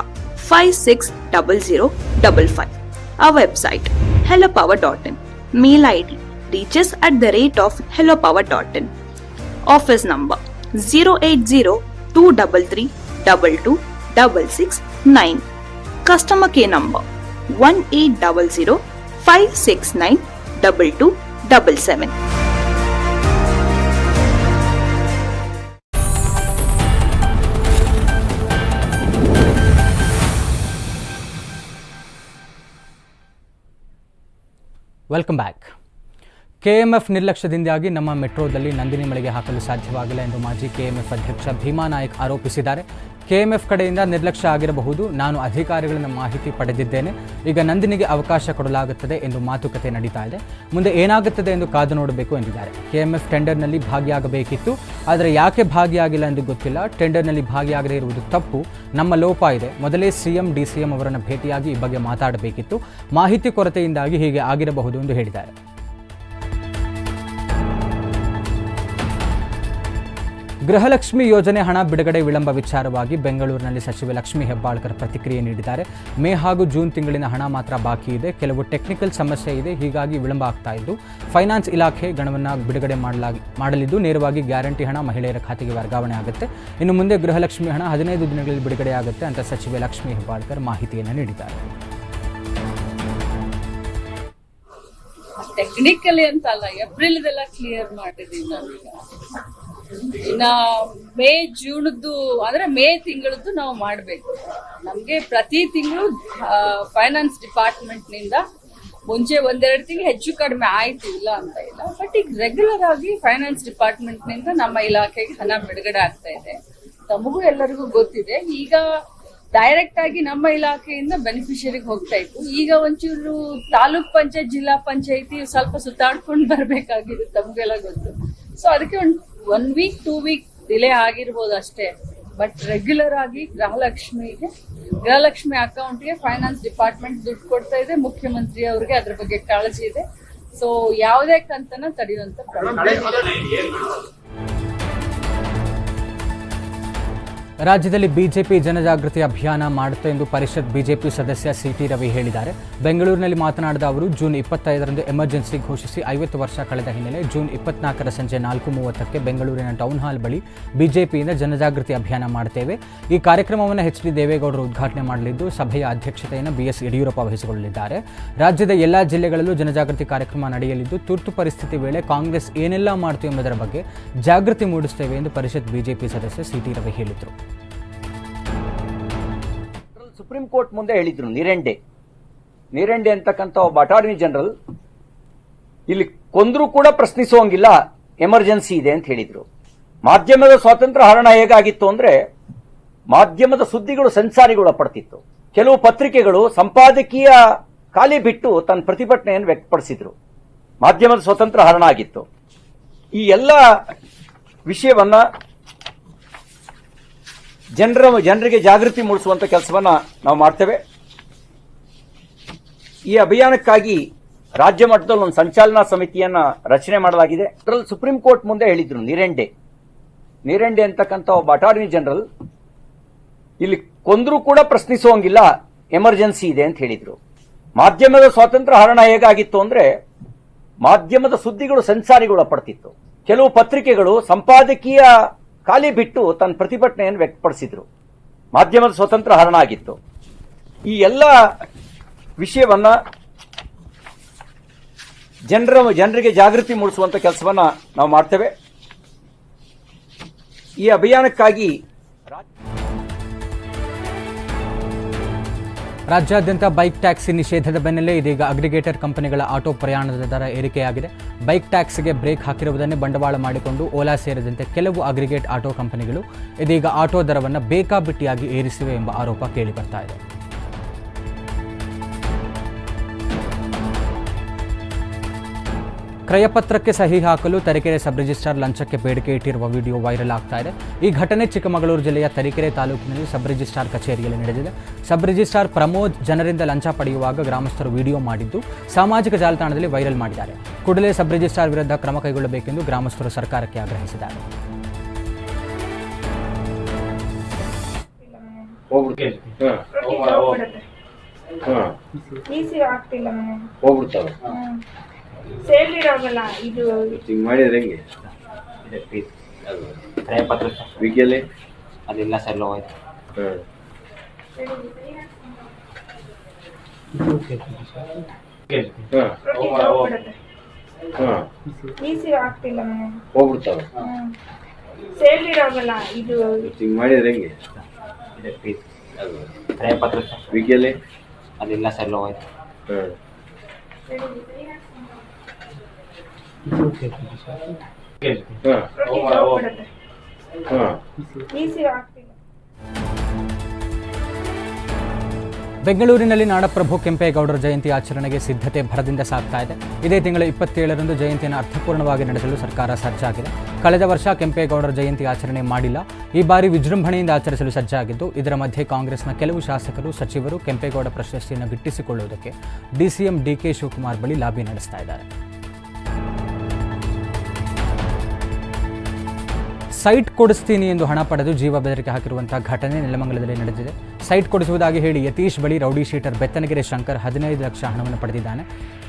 [SPEAKER 8] five six double zero double five ah hello power dot in mail I D reaches the rate of hello power dot in office number zero zero two double three double two double six nine customer care number one eight double zero five six nine double two double seven
[SPEAKER 1] welcome back KMF ನಿರ್ಲಕ್ಷ್ಯದಿಂದಾಗಿ ನಮ್ಮ ಮೆಟ್ರೋದಲ್ಲಿ ನಂದಿನಿ ಮಳಿಗೆ ಹಾಕಲು ಸಾಧ್ಯವಾಗಿಲ್ಲ ಎಂದು ಮಾಜಿ KMF ಅಧ್ಯಕ್ಷ ಭೀಮಾ ನಾಯಕ್ ಆರೋಪಿಸಿದ್ದಾರೆ. KMF ಕಡೆಯಿಂದ ನಿರ್ಲಕ್ಷ್ಯ ಆಗಿರಬಹುದು. ನಾನು ಅಧಿಕಾರಿಗಳನ್ನು ಮಾಹಿತಿ ಪಡೆದಿದ್ದೇನೆ. ಈಗ ನಂದಿನಿಗೆ ಅವಕಾಶ ಕೊಡಲಾಗುತ್ತದೆ ಎಂದು ಮಾತುಕತೆ ನಡೀತಾ ಇದೆ. ಮುಂದೆ ಏನಾಗುತ್ತದೆ ಎಂದು ಕಾದು ನೋಡಬೇಕು ಎಂದಿದ್ದಾರೆ. ಕೆಎಂಎಫ್ ಟೆಂಡರ್ನಲ್ಲಿ ಭಾಗಿಯಾಗಬೇಕಿತ್ತು. ಆದರೆ ಯಾಕೆ ಭಾಗಿಯಾಗಿಲ್ಲ ಎಂದು ಗೊತ್ತಿಲ್ಲ. ಟೆಂಡರ್ನಲ್ಲಿ ಭಾಗಿಯಾಗದೇ ಇರುವುದು ತಪ್ಪು. ನಮ್ಮ ಲೋಪ ಇದೆ. ಮೊದಲೇ ಸಿಎಂ, ಡಿಸಿಎಂ ಅವರನ್ನು ಭೇಟಿಯಾಗಿ ಈ ಬಗ್ಗೆ ಮಾತಾಡಬೇಕಿತ್ತು. ಮಾಹಿತಿ ಕೊರತೆಯಿಂದಾಗಿ ಹೀಗೆ ಆಗಿರಬಹುದು ಎಂದು ಹೇಳಿದ್ದಾರೆ. ಗೃಹಲಕ್ಷ್ಮಿ ಯೋಜನೆ ಹಣ ಬಿಡುಗಡೆ ವಿಳಂಬ ವಿಚಾರವಾಗಿ ಬೆಂಗಳೂರಿನಲ್ಲಿ ಸಚಿವೆ ಲಕ್ಷ್ಮಿ ಹೆಬ್ಬಾಳ್ಕರ್ ಪ್ರತಿಕ್ರಿಯೆ ನೀಡಿದ್ದಾರೆ. ಮೇ ಹಾಗೂ ಜೂನ್ ತಿಂಗಳಿನ ಹಣ ಮಾತ್ರ ಬಾಕಿ ಇದೆ. ಕೆಲವು ಟೆಕ್ನಿಕಲ್ ಸಮಸ್ಯೆ ಇದೆ. ಹೀಗಾಗಿ ವಿಳಂಬ ಆಗ್ತಾ ಇದ್ದು, ಫೈನಾನ್ಸ್ ಇಲಾಖೆ ಗಣವನ್ನು ಬಿಡುಗಡೆ ಮಾಡಲಾಗಿ ಮಾಡಲಿದ್ದು, ನೇರವಾಗಿ ಗ್ಯಾರಂಟಿ ಹಣ ಮಹಿಳೆಯರ ಖಾತೆಗೆ ವರ್ಗಾವಣೆ ಆಗುತ್ತೆ. ಇನ್ನು ಮುಂದೆ ಗೃಹಲಕ್ಷ್ಮಿ ಹಣ ಹದಿನೈದು ದಿನಗಳಲ್ಲಿ ಬಿಡುಗಡೆ ಆಗುತ್ತೆ ಅಂತ ಸಚಿವೆ ಲಕ್ಷ್ಮಿ ಹೆಬ್ಬಾಳ್ಕರ್ ಮಾಹಿತಿಯನ್ನು ನೀಡಿದ್ದಾರೆ.
[SPEAKER 9] ಟೆಕ್ನಿಕಲಿ ಅಂತ ಅಲ್ಲ ಏಪ್ರಿಲ್ ಕ್ಲಿಯರ್ ಮಾಡಿದೀವಿ ನಾವೀಗ. ಇನ್ನ ಮೇ ಜೂನ್ದು, ಅಂದ್ರೆ ಮೇ ತಿಂಗಳದ್ದು ನಾವು ಮಾಡಬೇಕು. ನಮಗೆ ಪ್ರತಿ ತಿಂಗಳು ಫೈನಾನ್ಸ್ ಡಿಪಾರ್ಟ್ಮೆಂಟ್ನಿಂದ ಮುಂಚೆ ಒಂದೆರಡು ತಿಂಗಳು ಹೆಚ್ಚು ಕಡಿಮೆ ಆಯ್ತು ಇಲ್ಲ ಅಂತ ಇಲ್ಲ. ಬಟ್ ಈಗ ರೆಗ್ಯುಲರ್ ಆಗಿ ಫೈನಾನ್ಸ್ ಡಿಪಾರ್ಟ್ಮೆಂಟ್ನಿಂದ ನಮ್ಮ ಇಲಾಖೆಗೆ ಹಣ ಬಿಡುಗಡೆ ಆಗ್ತಾ ಇದೆ. ತಮಗೂ ಎಲ್ಲರಿಗೂ ಗೊತ್ತಿದೆ. ಈಗ ಡೈರೆಕ್ಟ್ ಆಗಿ ನಮ್ಮ ಇಲಾಖೆಯಿಂದ ಬೆನಿಫಿಷರಿಗೆ ಹೋಗ್ತಾ ಇತ್ತು. ಈಗ ಒಂಚೂರು ತಾಲೂಕ್ ಪಂಚಾಯತ್, ಜಿಲ್ಲಾ ಪಂಚಾಯತಿ ಸ್ವಲ್ಪ ಸುತ್ತಾಡ್ಕೊಂಡು ಬರ್ಬೇಕಾಗಿದೆ ತಮಗೆಲ್ಲ ಗೊತ್ತು. ಸೊ ಅದಕ್ಕೆ ಒಂದು one week two week delay ಆಗಿರ್ಬೋದು ಅಷ್ಟೇ. ಬಟ್ ರೆಗ್ಯುಲರ್ ಆಗಿ ಗೃಹಲಕ್ಷ್ಮಿಗೆ, ಗೃಹಲಕ್ಷ್ಮಿ ಅಕೌಂಟ್ಗೆ ಫೈನಾನ್ಸ್ ಡಿಪಾರ್ಟ್ಮೆಂಟ್ ದುಡ್ಡು ಕೊಡ್ತಾ ಇದೆ, ಮುಖ್ಯಮಂತ್ರಿ ಅವ್ರಿಗೆ ಅದ್ರ ಬಗ್ಗೆ ಕಾಳಜಿ ಇದೆ. ಸೊ ಯಾವುದೇ ಕಂತನ ತಡೆಯುವಂತ
[SPEAKER 1] ರಾಜ್ಯದಲ್ಲಿ ಬಿಜೆಪಿ ಜನಜಾಗೃತಿ ಅಭಿಯಾನ ಮಾಡುತ್ತೆ ಎಂದು ಪರಿಷತ್ ಬಿಜೆಪಿ ಸದಸ್ಯ ಸಿಟಿ ರವಿ ಹೇಳಿದ್ದಾರೆ. ಬೆಂಗಳೂರಿನಲ್ಲಿ ಮಾತನಾಡಿದ ಅವರು, ಜೂನ್ ಇಪ್ಪತ್ತೈದರಂದು ಎಮರ್ಜೆನ್ಸಿ ಘೋಷಿಸಿ ಐವತ್ತು ವರ್ಷ ಕಳೆದ ಹಿನ್ನೆಲೆ ಜೂನ್ ಇಪ್ಪತ್ನಾಲ್ಕರ ಸಂಜೆ ನಾಲ್ಕು ಮೂವತ್ತಕ್ಕೆ ಬೆಂಗಳೂರಿನ ಟೌನ್ ಹಾಲ್ ಬಳಿ ಬಿಜೆಪಿಯಿಂದ ಜನಜಾಗೃತಿ ಅಭಿಯಾನ ಮಾಡುತ್ತೇವೆ. ಈ ಕಾರ್ಯಕ್ರಮವನ್ನು ಎಚ್ ಡಿ ದೇವೇಗೌಡರು ಉದ್ಘಾಟನೆ ಮಾಡಲಿದ್ದು, ಸಭೆಯ ಅಧ್ಯಕ್ಷತೆಯನ್ನು ಬಿಎಸ್ ಯಡಿಯೂರಪ್ಪ ವಹಿಸಿಕೊಳ್ಳಲಿದ್ದಾರೆ. ರಾಜ್ಯದ ಎಲ್ಲಾ ಜಿಲ್ಲೆಗಳಲ್ಲೂ ಜನಜಾಗೃತಿ ಕಾರ್ಯಕ್ರಮ ನಡೆಯಲಿದ್ದು, ತುರ್ತು ಪರಿಸ್ಥಿತಿ ವೇಳೆ ಕಾಂಗ್ರೆಸ್ ಏನೆಲ್ಲ ಮಾಡಿತು ಎಂಬುದರ ಬಗ್ಗೆ ಜಾಗೃತಿ ಮೂಡಿಸುತ್ತೇವೆ ಎಂದು ಪರಿಷತ್ ಬಿಜೆಪಿ ಸದಸ್ಯ ಸಿಟಿ ರವಿ ಹೇಳಿದರು.
[SPEAKER 10] ಸುಪ್ರೀಂ ಕೋರ್ಟ್ ಮುಂದೆ ಹೇಳಿದ್ರು, ನಿರೆಂಡೆ. ನಿರೆಂಡೆ ಅಂತಕ್ಕಂಥ ಒಬ್ಬ ಅಟಾರ್ನಿ ಜನರಲ್ ಇಲ್ಲಿ ಕೊಂದ್ರೂ ಕೂಡ ಪ್ರಶ್ನಿಸುವಂಗಿಲ್ಲ ಎಮರ್ಜೆನ್ಸಿ ಇದೆ ಅಂತ ಹೇಳಿದ್ರು. ಮಾಧ್ಯಮದ ಸ್ವಾತಂತ್ರ್ಯ ಹರಣ ಹೇಗಾಗಿತ್ತು ಅಂದ್ರೆ, ಮಾಧ್ಯಮದ ಸುದ್ದಿಗಳು ಸಂಚಾರಿಗಳು ಪಡ್ತಿತ್ತು ಕೆಲವು ಪತ್ರಿಕೆಗಳು ಸಂಪಾದಕೀಯ ಖಾಲಿ ಬಿಟ್ಟು ತನ್ನ ಪ್ರತಿಭಟನೆಯನ್ನು ವ್ಯಕ್ತಪಡಿಸಿದ್ರು. ಮಾಧ್ಯಮದ ಸ್ವಾತಂತ್ರ್ಯ ಹರಣ ಆಗಿತ್ತು. ಈ ಎಲ್ಲ ವಿಷಯವನ್ನ ಜನರ ಜನರಿಗೆ ಜಾಗೃತಿ ಮೂಡಿಸುವಂಥ ಕೆಲಸವನ್ನ ನಾವು ಮಾಡ್ತೇವೆ. ಈ ಅಭಿಯಾನಕ್ಕಾಗಿ ರಾಜ್ಯ ಮಟ್ಟದಲ್ಲಿ ಒಂದು ಸಂಚಾಲನಾ ಸಮಿತಿಯನ್ನ ರಚನೆ ಮಾಡಲಾಗಿದೆ. ಅದರಲ್ಲಿ ಸುಪ್ರೀಂ ಕೋರ್ಟ್ ಮುಂದೆ ಹೇಳಿದ್ರು ನಿರೆಂಡೆ. ನಿರೆಂಡೆ ಅಂತಕ್ಕಂಥ ಒಬ್ಬ ಅಟಾರ್ನಿ ಜನರಲ್ ಇಲ್ಲಿ ಕೊಂದರೂ ಕೂಡ ಪ್ರಶ್ನಿಸುವಂಗಿಲ್ಲ ಎಮರ್ಜೆನ್ಸಿ ಇದೆ ಅಂತ ಹೇಳಿದ್ರು. ಮಾಧ್ಯಮದ ಸ್ವಾತಂತ್ರ್ಯ ಹರಣ ಹೇಗಾಗಿತ್ತು ಅಂದ್ರೆ ಮಾಧ್ಯಮದ ಸುದ್ದಿಗಳು ಸೆನ್ಸಾರಿಗೊಳ ಪಡ್ತಿತ್ತು ಕೆಲವು ಪತ್ರಿಕೆಗಳು ಸಂಪಾದಕೀಯ ಖಾಲಿ ಬಿಟ್ಟು ತನ್ನ ಪ್ರತಿಭಟನೆಯನ್ನು ವ್ಯಕ್ತಪಡಿಸಿದ್ರು. ಮಾಧ್ಯಮದ ಸ್ವತಂತ್ರ ಹರಣ ಆಗಿತ್ತು ಈ ಎಲ್ಲ ವಿಷಯವನ್ನ ಜನರ, ಜನರಿಗೆ ಜಾಗೃತಿ ಮೂಡಿಸುವಂತ ಕೆಲಸವನ್ನ ನಾವು ಮಾಡ್ತೇವೆ. ಈ ಅಭಿಯಾನಕ್ಕಾಗಿ
[SPEAKER 1] ರಾಜ್ಯಾದ್ಯಂತ ಬೈಕ್ ಟ್ಯಾಕ್ಸಿ ನಿಷೇಧದ ಬೆನ್ನಲ್ಲೇ ಇದೀಗ ಅಗ್ರಿಗೇಟರ್ ಕಂಪನಿಗಳ ಆಟೋ ಪ್ರಯಾಣದ ದರ ಏರಿಕೆಯಾಗಿದೆ. ಬೈಕ್ ಟ್ಯಾಕ್ಸಿಗೆ ಬ್ರೇಕ್ ಹಾಕಿರುವುದನ್ನೇ ಬಂಡವಾಳ ಮಾಡಿಕೊಂಡು ಓಲಾ ಸೇರಿದಂತೆ ಕೆಲವು ಅಗ್ರಿಗೇಟ್ ಆಟೋ ಕಂಪನಿಗಳು ಇದೀಗ ಆಟೋ ದರವನ್ನು ಬೇಕಾಬಿಟ್ಟಿಯಾಗಿ ಏರಿಸಿವೆ ಎಂಬ ಆರೋಪ ಕೇಳಿಬರ್ತಾ ಇದೆ. ಕ್ರಯಪತ್ರಕ್ಕೆ ಸಹಿ ಹಾಕಲು ತರೀಕೆರೆ ಸಬ್ ರಿಜಿಸ್ಟ್ರಾರ್ ಲಂಚಕ್ಕೆ ಬೇಡಿಕೆ ಇಟ್ಟಿರುವ ವಿಡಿಯೋ ವೈರಲ್ ಆಗ್ತಾ ಇದೆ. ಈ ಘಟನೆ ಚಿಕ್ಕಮಗಳೂರು ಜಿಲ್ಲೆಯ ತರೀಕೆರೆ ತಾಲೂಕಿನಲ್ಲಿ ಸಬ್ ರಿಜಿಸ್ಟ್ರಾರ್ ಕಚೇರಿಯಲ್ಲಿ ನಡೆದಿದೆ. ಸಬ್ ರಿಜಿಸ್ಟ್ರಾರ್ ಪ್ರಮೋದ್ ಜನರಿಂದ ಲಂಚ ಪಡೆಯುವಾಗ ಗ್ರಾಮಸ್ಥರು ವಿಡಿಯೋ ಮಾಡಿದ್ದು ಸಾಮಾಜಿಕ ಜಾಲತಾಣದಲ್ಲಿ ವೈರಲ್ ಮಾಡಿದ್ದಾರೆ. ಕೂಡಲೇ ಸಬ್ ರಿಜಿಸ್ಟ್ರಾರ್ ವಿರುದ್ಧ ಕ್ರಮ ಕೈಗೊಳ್ಳಬೇಕೆಂದು ಗ್ರಾಮಸ್ಥರು ಸರ್ಕಾರಕ್ಕೆ ಆಗ್ರಹಿಸಿದ್ದಾರೆ.
[SPEAKER 2] ಹೋಗ್ಬಿಡ್ತಾವೆ.
[SPEAKER 9] ಸೇಲ್ ಇರೋಗಲ್ಲ ಇದು
[SPEAKER 2] ಹಿಂಗ್ ಮಾಡಿದ್ರೆ ಹೆಂಗೆ? ವಿಕೆಲಿ
[SPEAKER 10] ಅದಿಲ್ಲ ಸರ್ ಹೋಯ್ತು
[SPEAKER 9] ಈಸಿ ಆಗ್ತಿಲ್ಲ ಮನೆ.
[SPEAKER 2] ಹೋಗ್ಬಿಡ್ತಾವೆ?
[SPEAKER 9] ಸೇಲ್ರಿ ಇದು
[SPEAKER 2] ಹಿಂಗ್ ಮಾಡಿದ್ರೆ ಹೆಂಗೆ? ವಿಕೆಲಿ
[SPEAKER 10] ಅದಿಲ್ಲ ಸರ್ ಹೋಯ್ತು
[SPEAKER 9] ಆಯ್ತು. ಆಗ್ತಿಲ್ಲ
[SPEAKER 1] ಬೆಂಗಳೂರಿನಲ್ಲಿ ನಾಡಪ್ರಭು ಕೆಂಪೇಗೌಡರ ಜಯಂತಿ ಆಚರಣೆಗೆ ಸಿದ್ಧತೆ ಭರದಿಂದ ಸಾಗ್ತಾ ಇದೆ. ಇದೇ ತಿಂಗಳ ಇಪ್ಪತ್ತೇಳರಂದು ಜಯಂತಿಯನ್ನು ಅರ್ಥಪೂರ್ಣವಾಗಿ ನಡೆಸಲು ಸರ್ಕಾರ ಸಜ್ಜಾಗಿದೆ. ಕಳೆದ ವರ್ಷ ಕೆಂಪೇಗೌಡರ ಜಯಂತಿ ಆಚರಣೆ ಮಾಡಿಲ್ಲ. ಈ ಬಾರಿ ವಿಜೃಂಭಣೆಯಿಂದ ಆಚರಿಸಲು ಸಜ್ಜಾಗಿದ್ದು, ಇದರ ಮಧ್ಯೆ ಕಾಂಗ್ರೆಸ್ನ ಕೆಲವು ಶಾಸಕರು, ಸಚಿವರು ಕೆಂಪೇಗೌಡ ಪ್ರಶಸ್ತಿಯನ್ನು ಗಿಟ್ಟಿಸಿಕೊಳ್ಳುವುದಕ್ಕೆ ಡಿಸಿಎಂ ಡಿಕೆ ಶಿವಕುಮಾರ್ ಬಳಿ ಲಾಬಿ ನಡೆಸ್ತಾ ಇದ್ದಾರೆ. ಸೈಟ್ ಕೊಡಿಸ್ತೀನಿ ಎಂದು ಹಣ ಪಡೆದು ಜೀವ ಬೆದರಿಕೆ ಹಾಕಿರುವಂತಹ ಘಟನೆ ನೆಲಮಂಗಲದಲ್ಲಿ ನಡೆದಿದೆ. ಸೈಟ್ ಕೊಡಿಸುವುದಾಗಿ ಹೇಳಿ ಯತೀಶ್ ಬಳಿ ರೌಡಿ ಶೀಟರ್ ಬೆತ್ತನಗೆರೆ ಶಂಕರ್ ಹದಿನೈದು ಲಕ್ಷ ಹಣವನ್ನು ಪಡೆದಿದ್ದಾನೆ.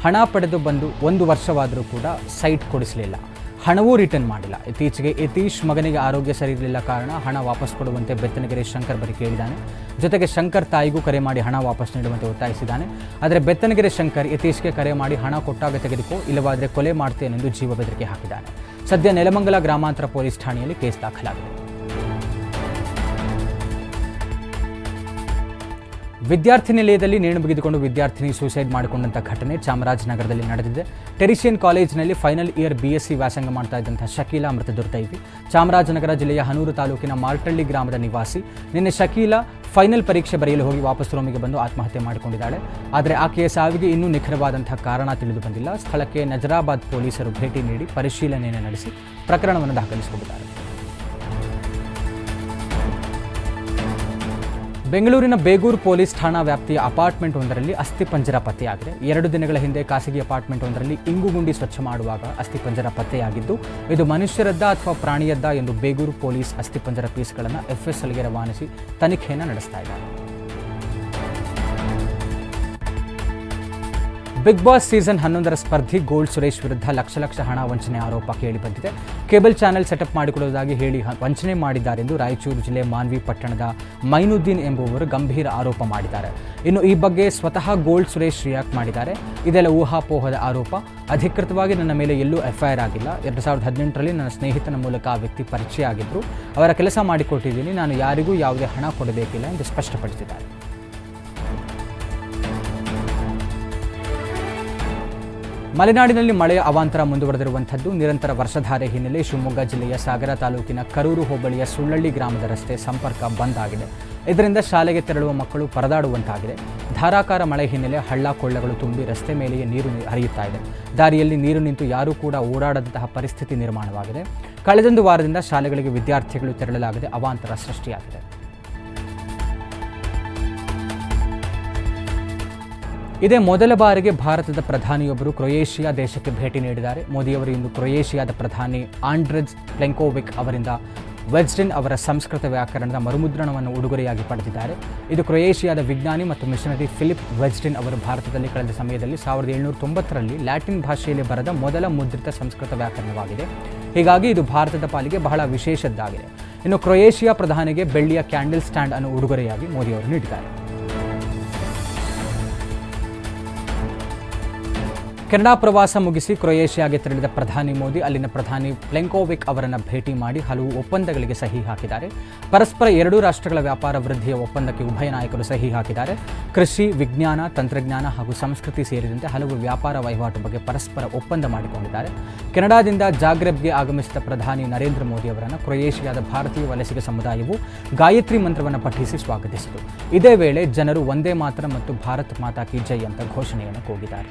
[SPEAKER 1] ಹಣ ಪಡೆದು ಬಂದು ಒಂದು ವರ್ಷವಾದರೂ ಕೂಡ ಸೈಟ್ ಕೊಡಿಸಲಿಲ್ಲ. ಹಣವೂ ರಿಟರ್ನ್ ಮಾಡಿಲ್ಲ. ಇತ್ತೀಚೆಗೆ ಯತೀಶ್ ಮಗನಿಗೆ ಆರೋಗ್ಯ ಸರಿ ಇರಲಿಲ್ಲ ಕಾರಣ ಹಣ ವಾಪಸ್ ಕೊಡುವಂತೆ ಬೆತ್ತನಗೆರೆ ಶಂಕರ್ ಬಳಿ ಕೇಳಿದ್ದಾನೆ. ಜೊತೆಗೆ ಶಂಕರ್ ತಾಯಿಗೂ ಕರೆ ಮಾಡಿ ಹಣ ವಾಪಸ್ ನೀಡುವಂತೆ ಒತ್ತಾಯಿಸಿದ್ದಾನೆ. ಆದರೆ ಬೆತ್ತನಗೆರೆ ಶಂಕರ್ ಯತೀಶ್ಗೆ ಕರೆ ಮಾಡಿ ಹಣ ಕೊಟ್ಟಾಗ ತೆಗೆದುಕೋ, ಇಲ್ಲವಾದರೆ ಕೊಲೆ ಮಾಡ್ತೇನೆಂದು ಜೀವ ಬೆದರಿಕೆ ಹಾಕಿದ್ದಾನೆ. ಸದ್ಯ ನೆಲಮಂಗಲ ಗ್ರಾಮಾಂತರ ಪೊಲೀಸ್ ಠಾಣೆಯಲ್ಲಿ ಕೇಸ್ ದಾಖಲಾಗಿದೆ. ವಿದ್ಯಾರ್ಥಿ ನಿಲಯದಲ್ಲಿ ನೇಣು ಬಿಗಿದುಕೊಂಡು ವಿದ್ಯಾರ್ಥಿನಿ ಸೂಸೈಡ್ ಮಾಡಿಕೊಂಡಂಥ ಘಟನೆ ಚಾಮರಾಜನಗರದಲ್ಲಿ ನಡೆದಿದೆ. ಟೆರಿಷಿಯನ್ ಕಾಲೇಜಿನಲ್ಲಿ final year B S C ವ್ಯಾಸಂಗ ಮಾಡ್ತಾ ಇದ್ದಂಥ ಶಕೀಲಾ ಮೃತ ದುರ್ದೈವಿ ಚಾಮರಾಜನಗರ ಜಿಲ್ಲೆಯ ಹನೂರು ತಾಲೂಕಿನ ಮಾರ್ಟಳ್ಳಿ ಗ್ರಾಮದ ನಿವಾಸಿ. ನಿನ್ನೆ ಶಕೀಲಾ ಫೈನಲ್ ಪರೀಕ್ಷೆ ಬರೆಯಲು ಹೋಗಿ ವಾಪಸ್ ರೂಮಿಗೆ ಬಂದು ಆತ್ಮಹತ್ಯೆ ಮಾಡಿಕೊಂಡಿದ್ದಾಳೆ. ಆದರೆ ಆಕೆಯ ಸಾವಿಗೆ ಇನ್ನೂ ನಿಖರವಾದಂಥ ಕಾರಣ ತಿಳಿದು ಬಂದಿಲ್ಲ. ಸ್ಥಳಕ್ಕೆ ನಜರಾಬಾದ್ ಪೊಲೀಸರು ಭೇಟಿ ನೀಡಿ ಪರಿಶೀಲನೆಯನ್ನು ನಡೆಸಿ ಪ್ರಕರಣವನ್ನು ದಾಖಲಿಸಿಕೊಂಡಿದ್ದಾರೆ. ಬೆಂಗಳೂರಿನ ಬೇಗೂರು ಪೊಲೀಸ್ ಠಾಣಾ ವ್ಯಾಪ್ತಿಯ ಅಪಾರ್ಟ್ಮೆಂಟ್ ಒಂದರಲ್ಲಿ ಅಸ್ಥಿಪಂಜರ ಪತ್ತೆಯಾಗಿದೆ. ಎರಡು ದಿನಗಳ ಹಿಂದೆ ಖಾಸಗಿ ಅಪಾರ್ಟ್ಮೆಂಟ್ ಒಂದರಲ್ಲಿ ಇಂಗುಗುಂಡಿ ಸ್ವಚ್ಛ ಮಾಡುವಾಗ ಅಸ್ಥಿಪಂಜರ ಪತ್ತೆಯಾಗಿದ್ದು, ಇದು ಮನುಷ್ಯರದ್ದ ಅಥವಾ ಪ್ರಾಣಿಯದ್ದ ಎಂದು ಬೇಗೂರು ಪೊಲೀಸ್ ಅಸ್ಥಿಪಂಜರ ಪೀಸ್ಗಳನ್ನು ಎಫ್ಎಸ್ಎಲ್ಗೆ ರವಾನಿಸಿ ತನಿಖೆಯನ್ನು ನಡೆಸ್ತಾ ಇದ್ದಾರೆ. ಬಿಗ್ ಬಾಸ್ ಸೀಸನ್ ಹನ್ನೊಂದರ ಸ್ಪರ್ಧಿ ಗೋಲ್ಡ್ ಸುರೇಶ್ ವಿರುದ್ಧ ಲಕ್ಷ ಲಕ್ಷ ಹಣ ವಂಚನೆ ಆರೋಪ ಕೇಳಿಬಂದಿದೆ ಕೇಬಲ್ ಚಾನೆಲ್ ಸೆಟಪ್ ಮಾಡಿಕೊಳ್ಳುವುದಾಗಿ ಹೇಳಿ ವಂಚನೆ ಮಾಡಿದ್ದಾರೆಂದು ರಾಯಚೂರು ಜಿಲ್ಲೆ ಮಾನ್ವಿ ಪಟ್ಟಣದ ಮೈನುದ್ದೀನ್ ಎಂಬುವರು ಗಂಭೀರ ಆರೋಪ ಮಾಡಿದ್ದಾರೆ. ಇನ್ನು ಈ ಬಗ್ಗೆ ಸ್ವತಃ ಗೋಲ್ಡ್ ಸುರೇಶ್ ರಿಯಾಕ್ಟ್ ಮಾಡಿದ್ದಾರೆ. ಇದೆಲ್ಲ ಊಹಾಪೋಹದ ಆರೋಪ. ಅಧಿಕೃತವಾಗಿ ನನ್ನ ಮೇಲೆ ಎಲ್ಲೂ ಎಫ್ಐಆರ್ ಆಗಿಲ್ಲ. ಎರಡು ಸಾವಿರದ ಹದಿನೆಂಟರಲ್ಲಿ ನನ್ನ ಸ್ನೇಹಿತನ ಮೂಲಕ ಆ ವ್ಯಕ್ತಿ ಪರಿಚಯ ಆಗಿದ್ದರು ಅವರ ಕೆಲಸ ಮಾಡಿಕೊಟ್ಟಿದ್ದೀನಿ. ನಾನು ಯಾರಿಗೂ ಯಾವುದೇ ಹಣ ಕೊಡಬೇಕಿಲ್ಲ ಎಂದು ಸ್ಪಷ್ಟಪಡಿಸಿದ್ದಾರೆ. ಮಲೆನಾಡಿನಲ್ಲಿ ಮಳೆಯ ಅವಾಂತರ ಮುಂದುವರೆದಿರುವಂಥದ್ದು. ನಿರಂತರ ವರ್ಷಧಾರೆ ಹಿನ್ನೆಲೆ ಶಿವಮೊಗ್ಗ ಜಿಲ್ಲೆಯ ಸಾಗರ ತಾಲೂಕಿನ ಕರೂರು ಹೋಬಳಿಯ ಸುಳ್ಳಳ್ಳಿ ಗ್ರಾಮದ ರಸ್ತೆ ಸಂಪರ್ಕ ಬಂದ್ ಆಗಿದೆ. ಇದರಿಂದ ಶಾಲೆಗೆ ತೆರಳುವ ಮಕ್ಕಳು ಪರದಾಡುವಂತಾಗಿದೆ. ಧಾರಾಕಾರ ಮಳೆ ಹಿನ್ನೆಲೆ ಹಳ್ಳ ಕೊಳ್ಳಗಳು ತುಂಬಿ ರಸ್ತೆ ಮೇಲೆಯೇ ನೀರು ಹರಿಯುತ್ತಾ ಇದೆ. ದಾರಿಯಲ್ಲಿ ನೀರು ನಿಂತು ಯಾರೂ ಕೂಡ ಓಡಾಡದಂತಹ ಪರಿಸ್ಥಿತಿ ನಿರ್ಮಾಣವಾಗಿದೆ. ಕಳೆದೊಂದು ವಾರದಿಂದ ಶಾಲೆಗಳಿಗೆ ವಿದ್ಯಾರ್ಥಿಗಳು ತೆರಳಲಾಗದೆ ಅವಾಂತರ ಸೃಷ್ಟಿಯಾಗಿದೆ. ಇದೇ ಮೊದಲ ಬಾರಿಗೆ ಭಾರತದ ಪ್ರಧಾನಿಯೊಬ್ಬರು ಕ್ರೊಯೇಷಿಯಾ ದೇಶಕ್ಕೆ ಭೇಟಿ ನೀಡಿದ್ದಾರೆ. ಮೋದಿಯವರು ಇಂದು ಕ್ರೊಯೇಷಿಯಾದ ಪ್ರಧಾನಿ ಆಂಡ್ರೆಜ್ ಪ್ಲೆಂಕೋವಿಕ್ ಅವರಿಂದ ವೆಜ್ಡಿನ್ ಅವರ ಸಂಸ್ಕೃತ ವ್ಯಾಕರಣದ ಮರುಮುದ್ರಣವನ್ನು ಉಡುಗೊರೆಯಾಗಿ ಪಡೆದಿದ್ದಾರೆ. ಇದು ಕ್ರೊಯೇಷಿಯಾದ ವಿಜ್ಞಾನಿ ಮತ್ತು ಮಿಷನರಿ ಫಿಲಿಪ್ ವೆಜ್ಡಿನ್ ಅವರು ಭಾರತದಲ್ಲಿ ಕಳೆದ ಸಮಯದಲ್ಲಿ ಸಾವಿರದ ಏಳ್ನೂರ ತೊಂಬತ್ತರಲ್ಲಿ ಲ್ಯಾಟಿನ್ ಭಾಷೆಯಲ್ಲಿ ಬರೆದ ಮೊದಲ ಮುದ್ರಿತ ಸಂಸ್ಕೃತ ವ್ಯಾಕರಣವಾಗಿದೆ. ಹೀಗಾಗಿ ಇದು ಭಾರತದ ಪಾಲಿಗೆ ಬಹಳ ವಿಶೇಷದ್ದಾಗಿದೆ. ಇನ್ನು ಕ್ರೊಯೇಷಿಯಾ ಪ್ರಧಾನಿಗೆ ಬೆಳ್ಳಿಯ ಕ್ಯಾಂಡಲ್ ಸ್ಟ್ಯಾಂಡ್ ಅನ್ನು ಉಡುಗೊರೆಯಾಗಿ ಮೋದಿಯವರು ನೀಡಿದ್ದಾರೆ. ಕೆನಡಾ ಪ್ರವಾಸ ಮುಗಿಸಿ ಕ್ರೊಯೇಷಿಯಾಗೆ ತೆರಳಿದ ಪ್ರಧಾನಿ ಮೋದಿ, ಅಲ್ಲಿನ ಪ್ರಧಾನಿ ಪ್ಲೆಂಕೋವಿಕ್ ಅವರನ್ನು ಭೇಟಿ ಮಾಡಿ ಹಲವು ಒಪ್ಪಂದಗಳಿಗೆ ಸಹಿ ಹಾಕಿದ್ದಾರೆ. ಪರಸ್ಪರ ಎರಡೂ ರಾಷ್ಟ್ರಗಳ ವ್ಯಾಪಾರ ವೃದ್ಧಿಯ ಒಪ್ಪಂದಕ್ಕೆ ಉಭಯ ನಾಯಕರು ಸಹಿ ಹಾಕಿದ್ದಾರೆ. ಕೃಷಿ, ವಿಜ್ಞಾನ, ತಂತ್ರಜ್ಞಾನ ಹಾಗೂ ಸಂಸ್ಕೃತಿ ಸೇರಿದಂತೆ ಹಲವು ವ್ಯಾಪಾರ ವಹಿವಾಟು ಬಗ್ಗೆ ಪರಸ್ಪರ ಒಪ್ಪಂದ ಮಾಡಿಕೊಂಡಿದ್ದಾರೆ. ಕೆನಡಾದಿಂದ ಜಾಗ್ರೆಬ್ಗೆ ಆಗಮಿಸಿದ ಪ್ರಧಾನಿ ನರೇಂದ್ರ ಮೋದಿ ಅವರನ್ನು ಕ್ರೊಯೇಷಿಯಾದ ಭಾರತೀಯ ವಲಸಿಗ ಸಮುದಾಯವು ಗಾಯತ್ರಿ ಮಂತ್ರವನ್ನು ಪಠಿಸಿ ಸ್ವಾಗತಿಸಿತು. ಇದೇ ವೇಳೆ ಜನರು ಒಂದೇ ಮಾತ್ರ ಮತ್ತು ಭಾರತ್ ಮಾತಾ ಕಿ ಜೈ ಅಂತ ಘೋಷಣೆಯನ್ನು ಕೂಗಿದ್ದಾರೆ.